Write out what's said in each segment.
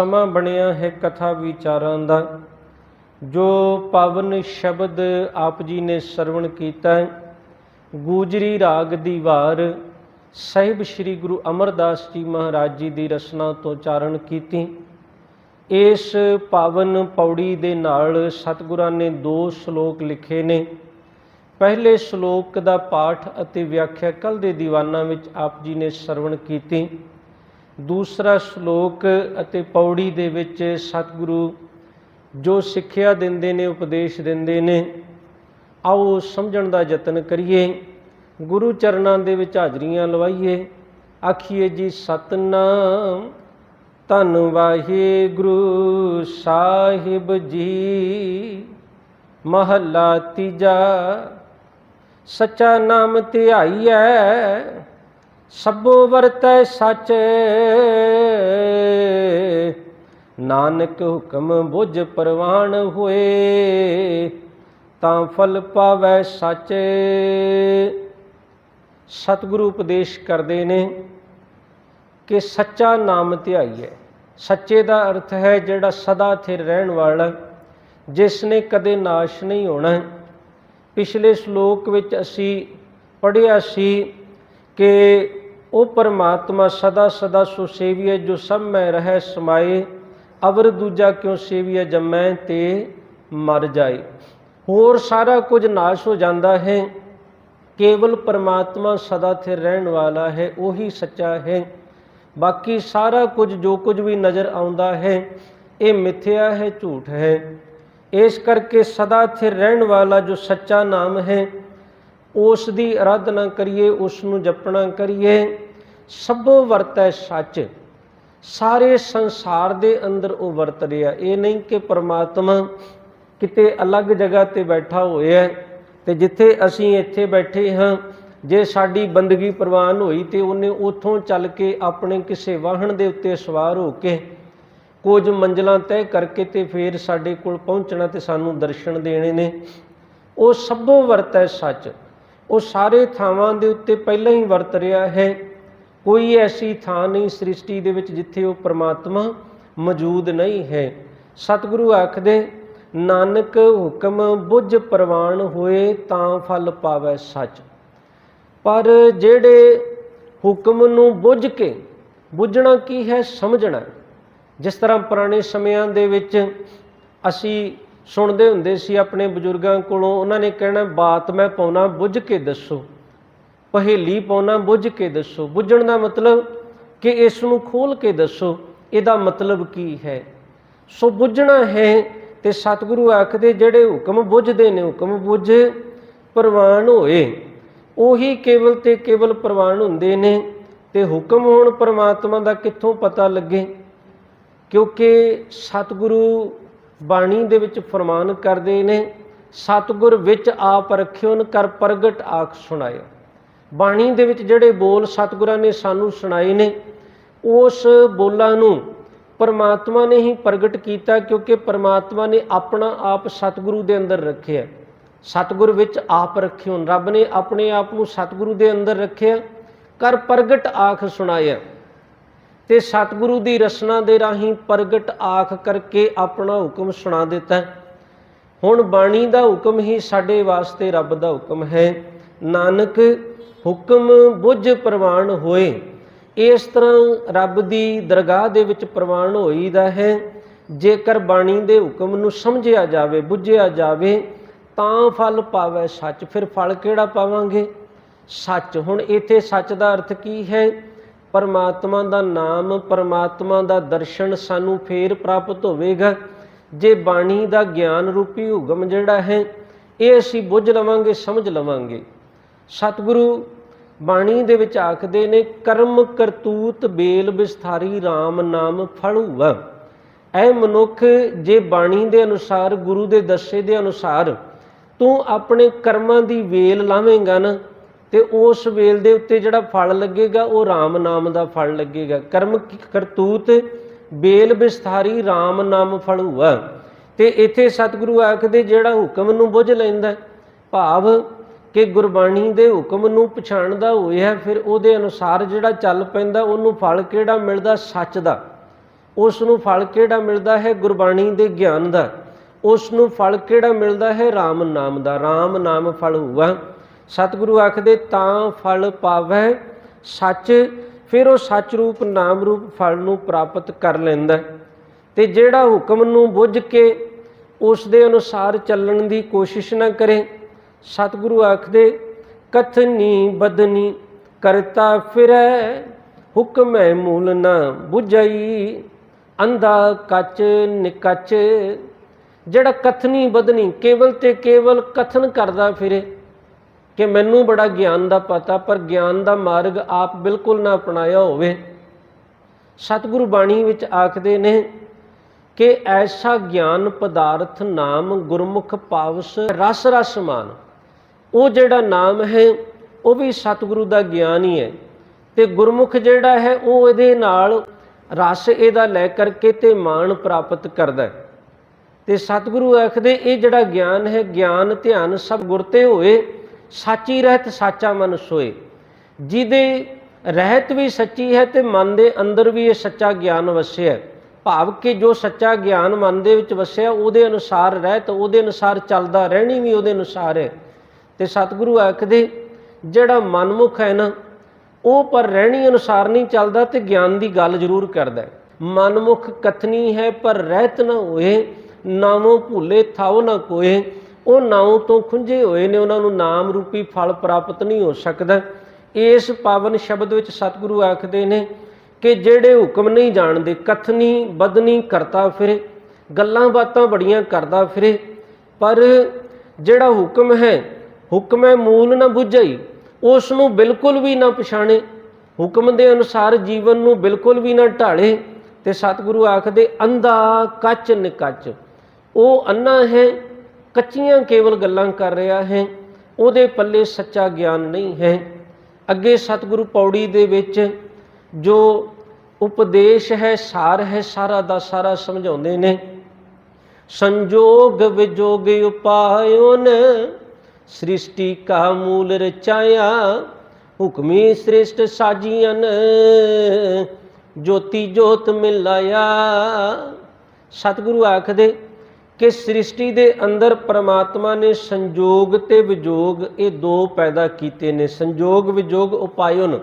ਸਮਾਂ ਬਣਿਆ ਹੈ ਕਥਾ ਵਿਚਾਰਾਂ ਦਾ, ਜੋ ਪਾਵਨ ਸ਼ਬਦ ਆਪ ਜੀ ਨੇ ਸਰਵਣ ਕੀਤਾ ਹੈ। ਗੂਜਰੀ ਰਾਗ ਦੀ ਵਾਰ ਸਹਿਬ ਸ੍ਰੀ ਗੁਰੂ ਅਮਰਦਾਸ ਜੀ ਮਹਾਰਾਜ ਜੀ ਦੀ ਰਚਨਾ ਤੋਂ ਉਚਾਰਨ ਕੀਤੀ। ਇਸ ਪਾਵਨ ਪੌੜੀ ਦੇ ਨਾਲ ਸਤਿਗੁਰਾਂ ਨੇ ਦੋ ਸ਼ਲੋਕ ਲਿਖੇ ਨੇ। ਪਹਿਲੇ ਸ਼ਲੋਕ ਦਾ ਪਾਠ ਅਤੇ ਵਿਆਖਿਆ ਕੱਲ ਦੇ ਦੀਵਾਨਾਂ ਵਿੱਚ ਆਪ ਜੀ ਨੇ ਸਰਵਣ ਕੀਤੀ। ਦੂਸਰਾ ਸ਼ਲੋਕ ਅਤੇ ਪੌੜੀ ਦੇ ਵਿੱਚ ਸਤਿਗੁਰੂ ਜੋ ਸਿੱਖਿਆ ਦਿੰਦੇ ਨੇ, ਉਪਦੇਸ਼ ਦਿੰਦੇ ਨੇ, ਆਓ ਸਮਝਣ ਦਾ ਯਤਨ ਕਰੀਏ, ਗੁਰੂ ਚਰਨਾਂ ਦੇ ਵਿੱਚ ਹਾਜ਼ਰੀਆਂ ਲਵਾਈਏ, ਆਖੀਏ ਜੀ ਸਤਨਾਮ, ਧੰਨ ਵਾਹਿਗੁਰੂ ਸਾਹਿਬ ਜੀ, ਮਹੱਲਾ ਤੀਜਾ, ਸੱਚਾ ਨਾਮ ਧਿਆਈਐ ਸਭੋ ਵਰਤੈ ਸੱਚ। ਨਾਨਕ ਹੁਕਮ ਬੁਝ ਪ੍ਰਵਾਨ ਹੋਏ, ਤਾਂ ਫਲ ਪਾਵੈ ਸੱਚ। ਸਤਿਗੁਰੂ ਉਪਦੇਸ਼ ਕਰਦੇ ਨੇ ਕਿ ਸੱਚਾ ਨਾਮ ਧਿਆਈਏ ਸੱਚੇ ਦਾ ਅਰਥ ਹੈ ਜਿਹੜਾ ਸਦਾ ਥਿਰ ਰਹਿਣ ਵਾਲਾ, ਜਿਸ ਨੇ ਕਦੇ ਨਾਸ਼ ਨਹੀਂ ਹੋਣਾ। ਪਿਛਲੇ ਸ਼ਲੋਕ ਵਿੱਚ ਅਸੀਂ ਪੜ੍ਹਿਆ ਸੀ ਕਿ ਉਹ ਪਰਮਾਤਮਾ ਸਦਾ ਸਦਾ ਸੋ ਸੇਵੀਏ ਜੋ ਸਭ ਮੈਂ ਰਹਿ ਸਮਾਏ, ਅਵਰ ਦੂਜਾ ਕਿਉ ਸੇਵੀਏ ਜੰਮੈ ਤੇ ਮਰ ਜਾਏ। ਹੋਰ ਸਾਰਾ ਕੁਝ ਨਾਸ਼ ਹੋ ਜਾਂਦਾ ਹੈ, ਕੇਵਲ ਪਰਮਾਤਮਾ ਸਦਾ ਸਥਿਰ ਰਹਿਣ ਵਾਲਾ ਹੈ, ਉਹੀ ਸੱਚਾ ਹੈ। ਬਾਕੀ ਸਾਰਾ ਕੁਝ ਜੋ ਕੁਝ ਵੀ ਨਜ਼ਰ ਆਉਂਦਾ ਹੈ, ਇਹ ਮਿੱਥਿਆ ਹੈ, ਝੂਠ ਹੈ। ਇਸ ਕਰਕੇ ਸਦਾ ਸਥਿਰ ਰਹਿਣ ਵਾਲਾ ਜੋ ਸੱਚਾ ਨਾਮ ਹੈ ਉਸ ਦੀ ਅਰਾਧਨਾ ਕਰੀਏ, ਉਸ ਨੂੰ ਜਪਣਾ ਕਰੀਏ, ਸਭੋ ਵਰਤੈ ਸੱਚ। ਸਾਰੇ ਸੰਸਾਰ ਦੇ ਅੰਦਰ ਉਹ ਵਰਤ ਰਿਹਾ। ਇਹ ਨਹੀਂ ਕਿ ਪਰਮਾਤਮਾ ਕਿਤੇ ਅਲੱਗ ਜਗ੍ਹਾ ਤੇ ਬੈਠਾ ਹੋਇਆ ਤੇ ਜਿੱਥੇ ਅਸੀਂ ਇੱਥੇ ਬੈਠੇ ਹਾਂ, ਜੇ ਸਾਡੀ ਬੰਦਗੀ ਪ੍ਰਵਾਨ ਹੋਈ ਤੇ ਉਹਨੇ ਉਥੋਂ ਚੱਲ ਕੇ ਆਪਣੇ ਕਿਸੇ ਵਾਹਣ ਦੇ ਉੱਤੇ ਸਵਾਰ ਹੋ ਕੇ ਕੁਝ ਮੰਜ਼ਲਾਂ ਤੈਅ ਕਰਕੇ ਤੇ ਫੇਰ ਸਾਡੇ ਕੋਲ ਪਹੁੰਚਣਾ ਤੇ ਸਾਨੂੰ ਦਰਸ਼ਨ ਦੇਣੇ ਨੇ। ਉਹ ਸਭੋ ਵਰਤੈ ਸੱਚ। ਉਹ ਸਾਰੇ ਥਾਵਾਂ ਦੇ ਉੱਤੇ ਪਹਿਲਾਂ ਹੀ ਵਰਤ ਰਿਹਾ ਹੈ। ਕੋਈ ਐਸੀ ਥਾਂ ਨਹੀਂ ਸ੍ਰਿਸ਼ਟੀ ਦੇ ਵਿੱਚ ਜਿੱਥੇ ਉਹ ਪ੍ਰਮਾਤਮਾ ਮੌਜੂਦ ਨਹੀਂ ਹੈ। ਸਤਿਗੁਰੂ ਆਖਦੇ, ਨਾਨਕ ਹੁਕਮ ਬੁੱਝ ਪ੍ਰਵਾਨ ਹੋਏ ਤਾਂ ਫਲ ਪਾਵੇ ਸੱਚ। ਪਰ ਜਿਹੜੇ ਹੁਕਮ ਨੂੰ ਬੁੱਝ ਕੇ ਬੁੱਝਣਾ ਕੀ ਹੈ? ਸਮਝਣਾ। ਜਿਸ ਤਰ੍ਹਾਂ ਪੁਰਾਣੇ ਸਮਿਆਂ ਦੇ ਵਿੱਚ ਅਸੀਂ ਸੁਣਦੇ ਹੁੰਦੇ ਸੀ ਆਪਣੇ ਬਜ਼ੁਰਗਾਂ ਕੋਲੋਂ, ਉਹਨਾਂ ਨੇ ਕਹਿਣਾ, ਬਾਤ ਮੈਂ ਪਾਉਣਾ, ਬੁੱਝ ਕੇ ਦੱਸੋ। ਪਹੇਲੀ ਪਾਉਣਾ, ਬੁੱਝ ਕੇ ਦੱਸੋ। ਬੁੱਝਣ ਦਾ ਮਤਲਬ ਕਿ ਇਸ ਨੂੰ ਖੋਲ ਕੇ ਦੱਸੋ। ਇਹਦਾ ਮਤਲਬ ਕੀ ਹੈ? ਸੋ ਬੁੱਝਣਾ ਹੈ ਤੇ ਸਤਿਗੁਰੂ ਆਖਦੇ, ਜਿਹੜੇ ਹੁਕਮ ਬੁੱਝਦੇ ਨੇ, ਹੁਕਮ ਬੁੱਝ ਪ੍ਰਵਾਨ ਹੋਏ। ਉਹੀ ਕੇਵਲ ਤੇ ਕੇਵਲ ਪ੍ਰਵਾਨ ਹੁੰਦੇ ਨੇ ਤੇ ਹੁਕਮ ਹੋਣ ਪਰਮਾਤਮਾ ਦਾ ਕਿੱਥੋਂ ਪਤਾ ਲੱਗੇ? ਕਿਉਂਕਿ ਸਤਿਗੁਰੂ ਬਾਣੀ ਦੇ ਵਿੱਚ ਫਰਮਾਨ ਕਰਦੇ ਨੇ, ਸਤਿਗੁਰ ਵਿੱਚ ਆਪ ਰਖਿਓਨ ਕਰ ਪ੍ਰਗਟ ਆਖ ਸੁਣਾਇਆ ਬਾਣੀ ਦੇ ਵਿੱਚ ਜਿਹੜੇ ਬੋਲ ਸਤਿਗੁਰਾਂ ਨੇ ਸਾਨੂੰ ਸੁਣਾਏ ਨੇ, ਉਸ ਬੋਲਾਂ ਨੂੰ ਪਰਮਾਤਮਾ ਨੇ ਹੀ ਪ੍ਰਗਟ ਕੀਤਾ ਕਿਉਂਕਿ ਪਰਮਾਤਮਾ ਨੇ ਆਪਣਾ ਆਪ ਸਤਿਗੁਰੂ ਦੇ ਅੰਦਰ ਰੱਖਿਆ। ਸਤਿਗੁਰ ਵਿੱਚ ਆਪ ਰੱਖਿਓ ਰੱਬ ਨੇ ਆਪਣੇ ਆਪ ਨੂੰ ਸਤਿਗੁਰੂ ਦੇ ਅੰਦਰ ਰੱਖਿਆ, ਕਰ ਪ੍ਰਗਟ ਆਖ ਸੁਣਾਇਆ। ਤੇ ਸਤਿਗੁਰੂ ਦੀ ਰਸਨਾ ਦੇ ਰਾਹੀਂ ਪ੍ਰਗਟ ਆਖ ਕਰਕੇ ਆਪਣਾ ਹੁਕਮ ਸੁਣਾ ਦਿੱਤਾ ਹੁਣ ਬਾਣੀ ਦਾ ਹੁਕਮ ਹੀ ਸਾਡੇ ਵਾਸਤੇ ਰੱਬ ਦਾ ਹੁਕਮ ਹੈ। ਨਾਨਕ, ਹੁਕਮ ਬੁੱਝ ਪ੍ਰਵਾਨ ਹੋਏ। ਇਸ ਤਰ੍ਹਾਂ ਰੱਬ ਦੀ ਦਰਗਾਹ ਦੇ ਵਿੱਚ ਪ੍ਰਵਾਨ ਹੋਈਦਾ ਹੈ। ਜੇਕਰ ਬਾਣੀ ਦੇ ਹੁਕਮ ਨੂੰ ਸਮਝਿਆ ਜਾਵੇ, ਬੁੱਝਿਆ ਜਾਵੇ, ਤਾਂ ਫਲ ਪਾਵੇ ਸੱਚ। ਫਿਰ ਫਲ ਕਿਹੜਾ ਪਾਵਾਂਗੇ? ਸੱਚ। ਹੁਣ ਇੱਥੇ ਸੱਚ ਦਾ ਅਰਥ ਕੀ ਹੈ? ਪਰਮਾਤਮਾ ਦਾ ਨਾਮ, ਪਰਮਾਤਮਾ ਦਾ ਦਰਸ਼ਨ ਸਾਨੂੰ ਫੇਰ ਪ੍ਰਾਪਤ ਹੋਵੇਗਾ। ਜੇ ਬਾਣੀ ਦਾ ਗਿਆਨ ਰੂਪੀ ਹੁਕਮ ਜਿਹੜਾ ਹੈ, ਇਹ ਅਸੀਂ ਬੁੱਝ ਲਵਾਂਗੇ, ਸਮਝ ਲਵਾਂਗੇ। ਸਤਿਗੁਰੂ ਬਾਣੀ ਦੇ ਵਿੱਚ ਆਖਦੇ ਨੇ, ਕਰਮ ਕਰਤੂਤ ਬੇਲ ਵਿਸਥਾਰੀ RAM ਨਾਮ ਫੜੂਆ। ਐ ਮਨੁੱਖ ਜੇ ਬਾਣੀ ਦੇ ਅਨੁਸਾਰ, ਗੁਰੂ ਦੇ ਦੱਸੇ ਦੇ ਅਨੁਸਾਰ ਤੂੰ ਆਪਣੇ ਕਰਮਾਂ ਦੀ ਵੇਲ ਲਾਵੇਂਗਾ ਨਾ ਤੇ ਉਸ ਵੇਲ ਦੇ ਉੱਤੇ ਜਿਹੜਾ ਫਲ ਲੱਗੇਗਾ, ਉਹ RAM ਨਾਮ ਦਾ ਫਲ ਲੱਗੇਗਾ। ਕਰਮ ਕਰਤੂਤ ਬੇਲ ਵਿਸਥਾਰੀ RAM ਨਾਮ ਫੜੂਆ ਤੇ ਇੱਥੇ ਸਤਿਗੁਰੂ ਆਖਦੇ, ਜਿਹੜਾ ਹੁਕਮ ਨੂੰ ਬੁੱਝ ਲੈਂਦਾ ਭਾਵ ਕਿ ਗੁਰਬਾਣੀ ਦੇ ਹੁਕਮ ਨੂੰ ਪਛਾਣਦਾ ਹੋਇਆ ਫਿਰ ਉਹਦੇ ਅਨੁਸਾਰ ਜਿਹੜਾ ਚੱਲ ਪੈਂਦਾ, ਉਹਨੂੰ ਫਲ ਕਿਹੜਾ ਮਿਲਦਾ? ਸੱਚ ਦਾ। ਉਸ ਨੂੰ ਫਲ ਕਿਹੜਾ ਮਿਲਦਾ ਹੈ? ਗੁਰਬਾਣੀ ਦੇ ਗਿਆਨ ਦਾ। ਉਸ ਨੂੰ ਫਲ ਕਿਹੜਾ ਮਿਲਦਾ ਹੈ? RAM ਨਾਮ ਦਾ। RAM ਨਾਮ ਫਲ ਹੁਆ ਸਤਿਗੁਰੂ ਆਖਦੇ, ਤਾਂ ਫਲ ਪਾਵੈ ਸੱਚ ਫਿਰ ਉਹ ਸੱਚ ਰੂਪ ਨਾਮ ਰੂਪ ਫਲ ਨੂੰ ਪ੍ਰਾਪਤ ਕਰ ਲੈਂਦਾ ਹੈ। ਤੇ ਜਿਹੜਾ ਹੁਕਮ ਨੂੰ ਬੁੱਝ ਕੇ ਉਸ ਦੇ ਅਨੁਸਾਰ ਚੱਲਣ ਦੀ ਕੋਸ਼ਿਸ਼ ਨਾ ਕਰੇ, ਸਤਿਗੁਰੂ ਆਖਦੇ, ਕਥਨੀ ਬਦਨੀ ਕਰਤਾ ਫਿਰੈ ਹੈ ਮੂਲ ਨਾ 부ਝਈ ਅੰਧਾ ਕੱਚ ਨਿਕੱਚ ਜਿਹੜਾ ਕਥਨੀ ਬਦਨੀ ਕੇਵਲ ਤੇ ਕੇਵਲ ਕਥਨ ਕਰਦਾ ਫਿਰੇ ਕਿ ਮੈਨੂੰ ਬੜਾ ਗਿਆਨ ਦਾ ਪਤਾ, ਪਰ ਗਿਆਨ ਦਾ ਮਾਰਗ ਆਪ ਬਿਲਕੁਲ ਨਾ ਅਪਣਾਇਆ ਹੋਵੇ। ਸਤਿਗੁਰੂ ਬਾਣੀ ਵਿੱਚ ਆਖਦੇ ਨੇ ਕਿ ਐਸਾ ਗਿਆਨ ਪਦਾਰਥ ਨਾਮ ਗੁਰਮੁਖ ਪਾਵਸ ਰਸ ਰਸ ਮਾਨ। ਉਹ ਜਿਹੜਾ ਨਾਮ ਹੈ, ਉਹ ਵੀ ਸਤਿਗੁਰੂ ਦਾ ਗਿਆਨ ਹੀ ਹੈ। ਤੇ ਗੁਰਮੁਖ ਜਿਹੜਾ ਹੈ, ਉਹ ਇਹਦੇ ਨਾਲ ਰਸ ਇਹਦਾ ਲੈ ਕਰਕੇ ਤੇ ਮਾਣ ਪ੍ਰਾਪਤ ਕਰਦਾ ਹੈ। ਤੇ ਸਤਿਗੁਰੂ ਆਖਦੇ, ਇਹ ਜਿਹੜਾ ਗਿਆਨ ਹੈ, ਗਿਆਨ ਧਿਆਨ ਸਭ ਗੁਰ ਤੇ ਹੋਏ। ਸਾਚੀ ਰਹਿਤ ਸਾਚਾ ਮਨ ਸੋਏ। ਜਿਹਦੇ ਰਹਿਤ ਵੀ ਸੱਚੀ ਹੈ ਤੇ ਮਨ ਦੇ ਅੰਦਰ ਵੀ ਇਹ ਸੱਚਾ ਗਿਆਨ ਵਸਿਆ ਭਾਵ ਕਿ ਜੋ ਸੱਚਾ ਗਿਆਨ ਮਨ ਦੇ ਵਿੱਚ ਵਸਿਆ, ਉਹਦੇ ਅਨੁਸਾਰ ਰਹਿਤ, ਉਹਦੇ ਅਨੁਸਾਰ ਚੱਲਦਾ, ਰਹਿਣੀ ਵੀ ਉਹਦੇ ਅਨੁਸਾਰ ਹੈ। ਤੇ ਸਤਿਗੁਰੂ ਆਖਦੇ, ਜਿਹੜਾ ਮਨਮੁਖ ਹੈ ਨਾ, ਉਹ ਪਰ ਰਹਿਣੀ ਅਨੁਸਾਰ ਨਹੀਂ ਚੱਲਦਾ ਤੇ ਗਿਆਨ ਦੀ ਗੱਲ ਜ਼ਰੂਰ ਕਰਦਾ ਹੈ। ਮਨਮੁਖ ਕਥਨੀ ਹੈ, ਪਰ ਰਹਿਤ ਨਾ ਹੋਏ ਨਾਮੋਂ ਭੁੱਲੇ, ਥਾਉ ਨਾ ਕੋਏ। ਉਹ ਨਾਉ ਤੋਂ ਖੁੰਝੇ ਹੋਏ ਨੇ, ਉਹਨਾਂ ਨੂੰ ਨਾਮ ਰੂਪੀ ਫਲ ਪ੍ਰਾਪਤ ਨਹੀਂ ਹੋ ਸਕਦਾ। ਇਸ ਪਾਵਨ ਸ਼ਬਦ ਵਿੱਚ ਸਤਿਗੁਰੂ ਆਖਦੇ ਨੇ ਕਿ ਜਿਹੜੇ ਹੁਕਮ ਨਹੀਂ ਜਾਣਦੇ, ਕਥਨੀ, ਬਦਨੀ ਕਰਤਾ ਫਿਰੇ, ਗੱਲਾਂ ਬਾਤਾਂ ਬੜੀਆਂ ਕਰਦਾ ਫਿਰੇ, ਪਰ ਜਿਹੜਾ ਹੁਕਮ ਹੈ ਹੁਕਮ ਹੈ ਮੂਲ ਨਾ ਬੁੱਝਈ ਉਸ ਨੂੰ ਬਿਲਕੁਲ ਵੀ ਨਾ ਪਛਾਣੇ, ਹੁਕਮ ਦੇ ਅਨੁਸਾਰ ਜੀਵਨ ਨੂੰ ਬਿਲਕੁਲ ਵੀ ਨਾ ਢਾਲੇ, ਤੇ ਸਤਿਗੁਰੂ ਆਖਦੇ, ਅੰਧਾ ਕੱਚ ਨਿਕੱਚ। ਉਹ ਅੰਨਾ ਹੈ ਕੱਚੀਆਂ ਕੇਵਲ ਗੱਲਾਂ ਕਰ ਰਿਹਾ ਹੈ, ਉਹਦੇ ਪੱਲੇ ਸੱਚਾ ਗਿਆਨ ਨਹੀਂ ਹੈ। ਅੱਗੇ ਸਤਿਗੁਰੂ ਪੌੜੀ ਦੇ ਵਿੱਚ ਜੋ ਉਪਦੇਸ਼ ਹੈ, ਸਾਰ ਹੈ, ਸਾਰਾ ਦਾ ਸਾਰਾ ਸਮਝਾਉਂਦੇ ਨੇ, ਸੰਜੋਗ ਵਿਜੋਗ ਉਪਾਇਓਨ ਸ੍ਰਿਸ਼ਟੀ ਕਾ ਮੂਲ ਰਚਾਇਆ, ਹੁਕਮੀ ਸ੍ਰਿਸ਼ਟ ਸਾਜੀਆਂ ਜੋਤੀ ਜੋਤ ਮਿਲਾਇਆ। ਸਤਿਗੁਰੂ ਆਖਦੇ ਕਿ ਸ੍ਰਿਸ਼ਟੀ ਦੇ ਅੰਦਰ ਪ੍ਰਮਾਤਮਾ ਨੇ ਸੰਜੋਗ ਤੇ ਵਿਜੋਗ ਇਹ ਦੋ ਪੈਦਾ ਕੀਤੇ ਨੇ। ਸੰਜੋਗ, ਵਿਜੋਗ, ਉਪਾਇਨ।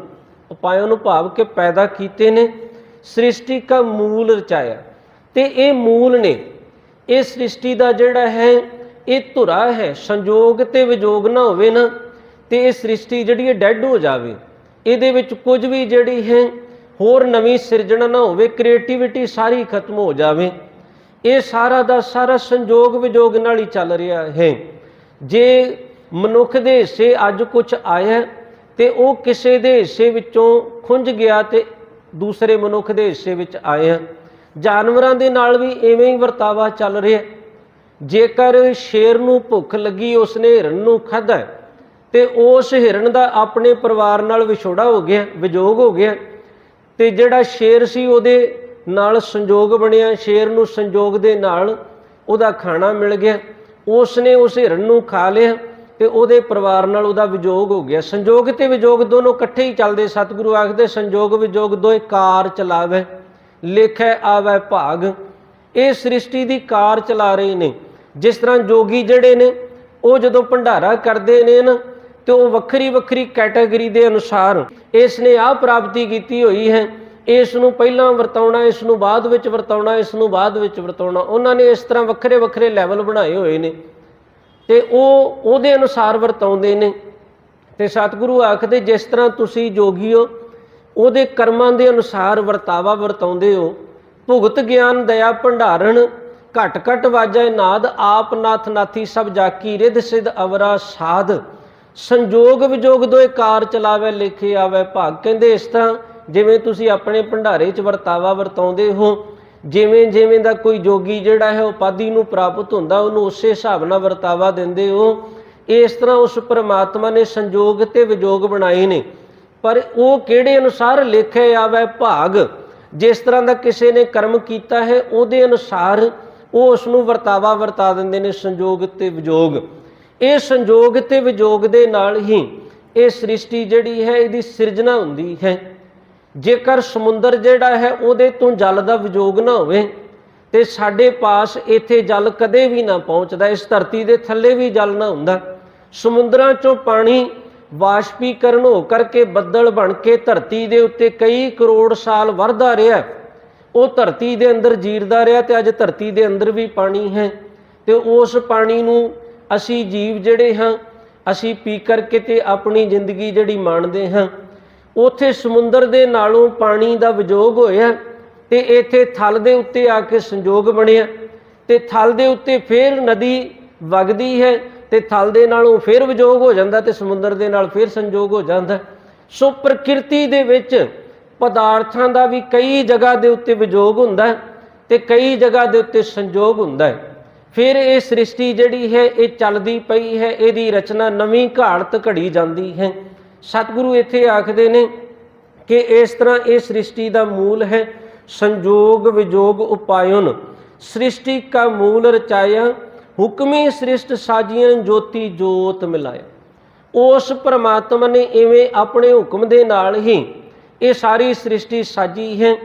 ਉਪਾਇਨ ਭਾਵ ਕਿ ਪੈਦਾ ਕੀਤੇ ਨੇ। ਸ੍ਰਿਸ਼ਟੀ ਦਾ ਮੂਲ ਰਚਾਇਆ। ਤੇ ਇਹ ਮੂਲ ਨੇ। ਇਹ ਸ੍ਰਿਸ਼ਟੀ ਦਾ ਜਿਹੜਾ ਹੈ, ਇਹ ਧੁਰਾ ਹੈ। ਸੰਜੋਗ ਤੇ ਵਿਜੋਗ ਨਾ ਹੋਵੇ ਨਾ, ਤੇ ਇਹ ਸ੍ਰਿਸ਼ਟੀ ਜਿਹੜੀ ਹੈ ਡੈੱਡ ਹੋ ਜਾਵੇ। ਇਹਦੇ ਵਿੱਚ ਕੁਝ ਵੀ ਜਿਹੜੀ ਹੈ, ਹੋਰ ਨਵੀਂ ਸਿਰਜਣਾ ਨਾ ਹੋਵੇ। ਕ੍ਰੀਏਟੀਵਿਟੀ ਸਾਰੀ ਖਤਮ ਹੋ ਜਾਵੇ। ਇਹ ਸਾਰਾ ਦਾ ਸਾਰਾ ਸੰਜੋਗ ਵਿਜੋਗ ਨਾਲ ਹੀ ਚੱਲ ਰਿਹਾ ਹੈ। ਜੇ ਮਨੁੱਖ ਦੇ ਹਿੱਸੇ ਅੱਜ ਕੁਝ ਆਇਆ ਤੇ ਉਹ ਕਿਸੇ ਦੇ ਹਿੱਸੇ ਵਿੱਚੋਂ ਖੁੰਝ ਗਿਆ ਤੇ ਦੂਸਰੇ ਮਨੁੱਖ ਦੇ ਹਿੱਸੇ ਵਿੱਚ ਆਇਆ ਜਾਨਵਰਾਂ ਦੇ ਨਾਲ ਵੀ ਐਵੇਂ ਹੀ ਵਰਤਾਵਾ ਚੱਲ ਰਿਹਾ ਜੇਕਰ ਸ਼ੇਰ ਨੂੰ ਭੁੱਖ ਲੱਗੀ, ਉਸਨੇ ਹਿਰਨ ਨੂੰ ਖਾਧਾ ਤੇ ਉਸ ਹਿਰਨ ਦਾ ਆਪਣੇ ਪਰਿਵਾਰ ਨਾਲ ਵਿਛੋੜਾ ਹੋ ਗਿਆ, ਵਿਜੋਗ ਹੋ ਗਿਆ ਤੇ ਜਿਹੜਾ ਸ਼ੇਰ ਸੀ ਉਹਦੇ ਨਾਲ ਸੰਜੋਗ ਬਣਿਆ, ਸ਼ੇਰ ਨੂੰ ਸੰਜੋਗ ਦੇ ਨਾਲ ਉਹਦਾ ਖਾਣਾ ਮਿਲ ਗਿਆ। ਉਸ ਨੇ ਉਸ ਹਿਰਨ ਨੂੰ ਖਾ ਲਿਆ ਤੇ ਉਹਦੇ ਪਰਿਵਾਰ ਨਾਲ ਉਹਦਾ ਵਿਜੋਗ ਹੋ ਗਿਆ। ਸੰਜੋਗ ਤੇ ਵਿਜੋਗ ਦੋਨੋਂ ਇਕੱਠੇ ਹੀ ਚੱਲਦੇ। ਸਤਿਗੁਰੂ ਆਖਦੇ, ਸੰਜੋਗ ਵਿਜੋਗ ਦੋਏ ਕਾਰ ਚਲਾਵੇ, ਲੇਖੈ ਆਵੇ ਭਾਗ। ਇਹ ਸ੍ਰਿਸ਼ਟੀ ਦੀ ਕਾਰ ਚਲਾ ਰਹੇ ਨੇ। ਜਿਸ ਤਰ੍ਹਾਂ ਜੋਗੀ ਜਿਹੜੇ ਨੇ, ਉਹ ਜਦੋਂ ਭੰਡਾਰਾ ਕਰਦੇ ਨੇ ਨਾ, ਤੇ ਉਹ ਵੱਖਰੀ ਵੱਖਰੀ ਕੈਟਾਗਰੀ ਦੇ ਅਨੁਸਾਰ ਇਸ ਨੇ ਆਹ ਪ੍ਰਾਪਤੀ ਕੀਤੀ ਹੋਈ ਹੈ ਇਸ ਨੂੰ ਪਹਿਲਾਂ ਵਰਤਾਉਣਾ, ਇਸ ਨੂੰ ਬਾਅਦ ਵਿੱਚ ਵਰਤਾਉਣਾ, ਇਸ ਨੂੰ ਬਾਅਦ ਵਿੱਚ ਵਰਤਾਉਣਾ। ਉਹਨਾਂ ਨੇ ਇਸ ਤਰ੍ਹਾਂ ਵੱਖਰੇ ਵੱਖਰੇ ਲੈਵਲ ਬਣਾਏ ਹੋਏ ਨੇ ਤੇ ਉਹ ਉਹਦੇ ਅਨੁਸਾਰ ਵਰਤਾਉਂਦੇ ਨੇ। ਤੇ ਸਤਿਗੁਰੂ ਆਖਦੇ, ਜਿਸ ਤਰ੍ਹਾਂ ਤੁਸੀਂ ਜੋਗੀ ਹੋ, ਉਹਦੇ ਕਰਮਾਂ ਦੇ ਅਨੁਸਾਰ ਵਰਤਾਵਾ ਵਰਤਾਉਂਦੇ ਹੋ। ਭੁਗਤ ਗਿਆਨ, ਦਇਆ, ਭੰਡਾਰਨ ਘਟ ਘਟ ਵਾਜੈ ਨਾਦ, ਆਪ, ਨਾਥ, ਨਾਥੀ, ਸਭ ਜਾਕੀ, ਰਿਧ, ਸਿਧ, ਅਵਰਾ, ਸਾਧ। ਸੰਜੋਗ ਵਿਜੋਗ ਦੋਏ ਕਾਰ ਚਲਾਵੇ, ਲਿਖੇ ਆਵੇ, ਭਾਗ। ਕਹਿੰਦੇ ਇਸ ਤਰ੍ਹਾਂ ਜਿਵੇਂ ਤੁਸੀਂ ਆਪਣੇ ਭੰਡਾਰੇ 'ਚ ਵਰਤਾਵਾ ਵਰਤਾਉਂਦੇ ਹੋ, ਜਿਵੇਂ ਜਿਵੇਂ ਦਾ ਕੋਈ ਜੋਗੀ ਜਿਹੜਾ ਹੈ ਉਪਾਧੀ ਨੂੰ ਪ੍ਰਾਪਤ ਹੁੰਦਾ, ਉਹਨੂੰ ਉਸੇ ਹਿਸਾਬ ਨਾਲ ਵਰਤਾਵਾ ਦਿੰਦੇ ਹੋ। ਇਸ ਤਰ੍ਹਾਂ ਉਸ ਪਰਮਾਤਮਾ ਨੇ ਸੰਜੋਗ ਤੇ ਵਿਜੋਗ ਬਣਾਏ ਨੇ। ਪਰ ਉਹ ਕਿਹੜੇ ਅਨੁਸਾਰ ਲਿਖੇ ਆਵੇ ਭਾਗ? ਜਿਸ ਤਰ੍ਹਾਂ ਦਾ ਕਿਸੇ ਨੇ ਕਰਮ ਕੀਤਾ ਹੈ, ਉਹਦੇ ਅਨੁਸਾਰ ਉਹ ਉਸ ਨੂੰ ਵਰਤਾਵਾ ਵਰਤਾ ਦਿੰਦੇ ਨੇ, ਸੰਜੋਗ ਤੇ ਵਿਜੋਗ। ਇਹ ਸੰਜੋਗ ਤੇ ਵਿਜੋਗ ਦੇ ਨਾਲ ਹੀ ਇਹ ਸ੍ਰਿਸ਼ਟੀ ਜਿਹੜੀ ਹੈ, ਇਹਦੀ ਸਿਰਜਣਾ ਹੁੰਦੀ ਹੈ। ਜੇਕਰ ਸਮੁੰਦਰ ਜਿਹੜਾ ਹੈ ਉਹਦੇ ਤੋਂ ਜਲ ਦਾ ਵਿਯੋਗ ਨਾ ਹੋਵੇ, ਤੇ ਸਾਡੇ ਪਾਸ ਇੱਥੇ ਜਲ ਕਦੇ ਵੀ ਨਾ ਪਹੁੰਚਦਾ, ਇਸ ਧਰਤੀ ਦੇ ਥੱਲੇ ਵੀ ਜਲ ਨਾ ਹੁੰਦਾ। ਸਮੁੰਦਰਾਂ ਚੋਂ ਪਾਣੀ ਵਾਸ਼ਪੀਕਰਨ ਹੋ ਕਰਕੇ ਬੱਦਲ ਬਣ ਕੇ ਧਰਤੀ ਦੇ ਉੱਤੇ ਕਈ ਕਰੋੜ ਸਾਲ ਵਰਦਾ ਰਿਹਾ ਉਹ ਧਰਤੀ ਦੇ ਅੰਦਰ ਜੀਰਦਾ ਰਿਹਾ ਤੇ ਅੱਜ ਧਰਤੀ ਦੇ ਅੰਦਰ ਵੀ ਪਾਣੀ ਹੈ। ਤੇ ਉਸ ਪਾਣੀ ਨੂੰ ਅਸੀਂ ਜੀਵ ਜਿਹੜੇ ਹਾਂ, ਅਸੀਂ ਪੀ ਕਰਕੇ ਤੇ ਆਪਣੀ ਜ਼ਿੰਦਗੀ ਜਿਹੜੀ ਮਾਣਦੇ ਹਾਂ। ਉੱਥੇ ਸਮੁੰਦਰ ਦੇ ਨਾਲੋਂ ਪਾਣੀ ਦਾ ਵਿਜੋਗ ਹੋਇਆ ਤੇ ਇੱਥੇ ਥਲ ਦੇ ਉੱਤੇ ਆ ਕੇ ਸੰਜੋਗ ਬਣਿਆ ਤੇ ਥਲ ਦੇ ਉੱਤੇ ਫੇਰ ਨਦੀ ਵਗਦੀ ਹੈ ਤੇ ਥਲ ਦੇ ਨਾਲੋਂ ਫੇਰ ਵਿਜੋਗ ਹੋ ਜਾਂਦਾ ਤੇ ਸਮੁੰਦਰ ਦੇ ਨਾਲ ਫੇਰ ਸੰਜੋਗ ਹੋ ਜਾਂਦਾ। ਸੋ ਪ੍ਰਕਿਰਤੀ ਦੇ ਵਿੱਚ ਪਦਾਰਥਾਂ ਦਾ ਵੀ ਕਈ ਜਗ੍ਹਾ ਦੇ ਉੱਤੇ ਵਿਜੋਗ ਹੁੰਦਾ ਹੈ ਤੇ ਕਈ ਜਗ੍ਹਾ ਦੇ ਉੱਤੇ ਸੰਜੋਗ ਹੁੰਦਾ ਹੈ। ਫਿਰ ਇਹ ਸ੍ਰਿਸ਼ਟੀ ਜਿਹੜੀ ਹੈ, ਇਹ ਚੱਲਦੀ ਪਈ ਹੈ, ਇਹਦੀ ਰਚਨਾ ਨਵੀਂ ਘਾੜਤ ਘੜੀ ਜਾਂਦੀ ਹੈ। ਸਤਿਗੁਰੂ ਇੱਥੇ ਆਖਦੇ ਨੇ ਕਿ ਇਸ ਤਰ੍ਹਾਂ ਇਹ ਸ੍ਰਿਸ਼ਟੀ ਦਾ ਮੂਲ ਹੈ, ਸੰਜੋਗ ਵਿਜੋਗ ਉਪਾਇਨ। ਸ੍ਰਿਸ਼ਟੀ ਕਾ ਮੂਲ ਰਚਾਇਆ, ਹੁਕਮੀ ਸ੍ਰਿਸ਼ਟ ਸਾਜੀਆਂ ਜੋਤੀ ਜੋਤ ਮਿਲਾਇਆ। ਉਸ ਪ੍ਰਮਾਤਮਾ ਨੇ ਇਵੇਂ ਆਪਣੇ ਹੁਕਮ ਦੇ ਨਾਲ ਹੀ ਇਹ ਸਾਰੀ ਸ੍ਰਿਸ਼ਟੀ ਸਾਜੀ ਹੈ।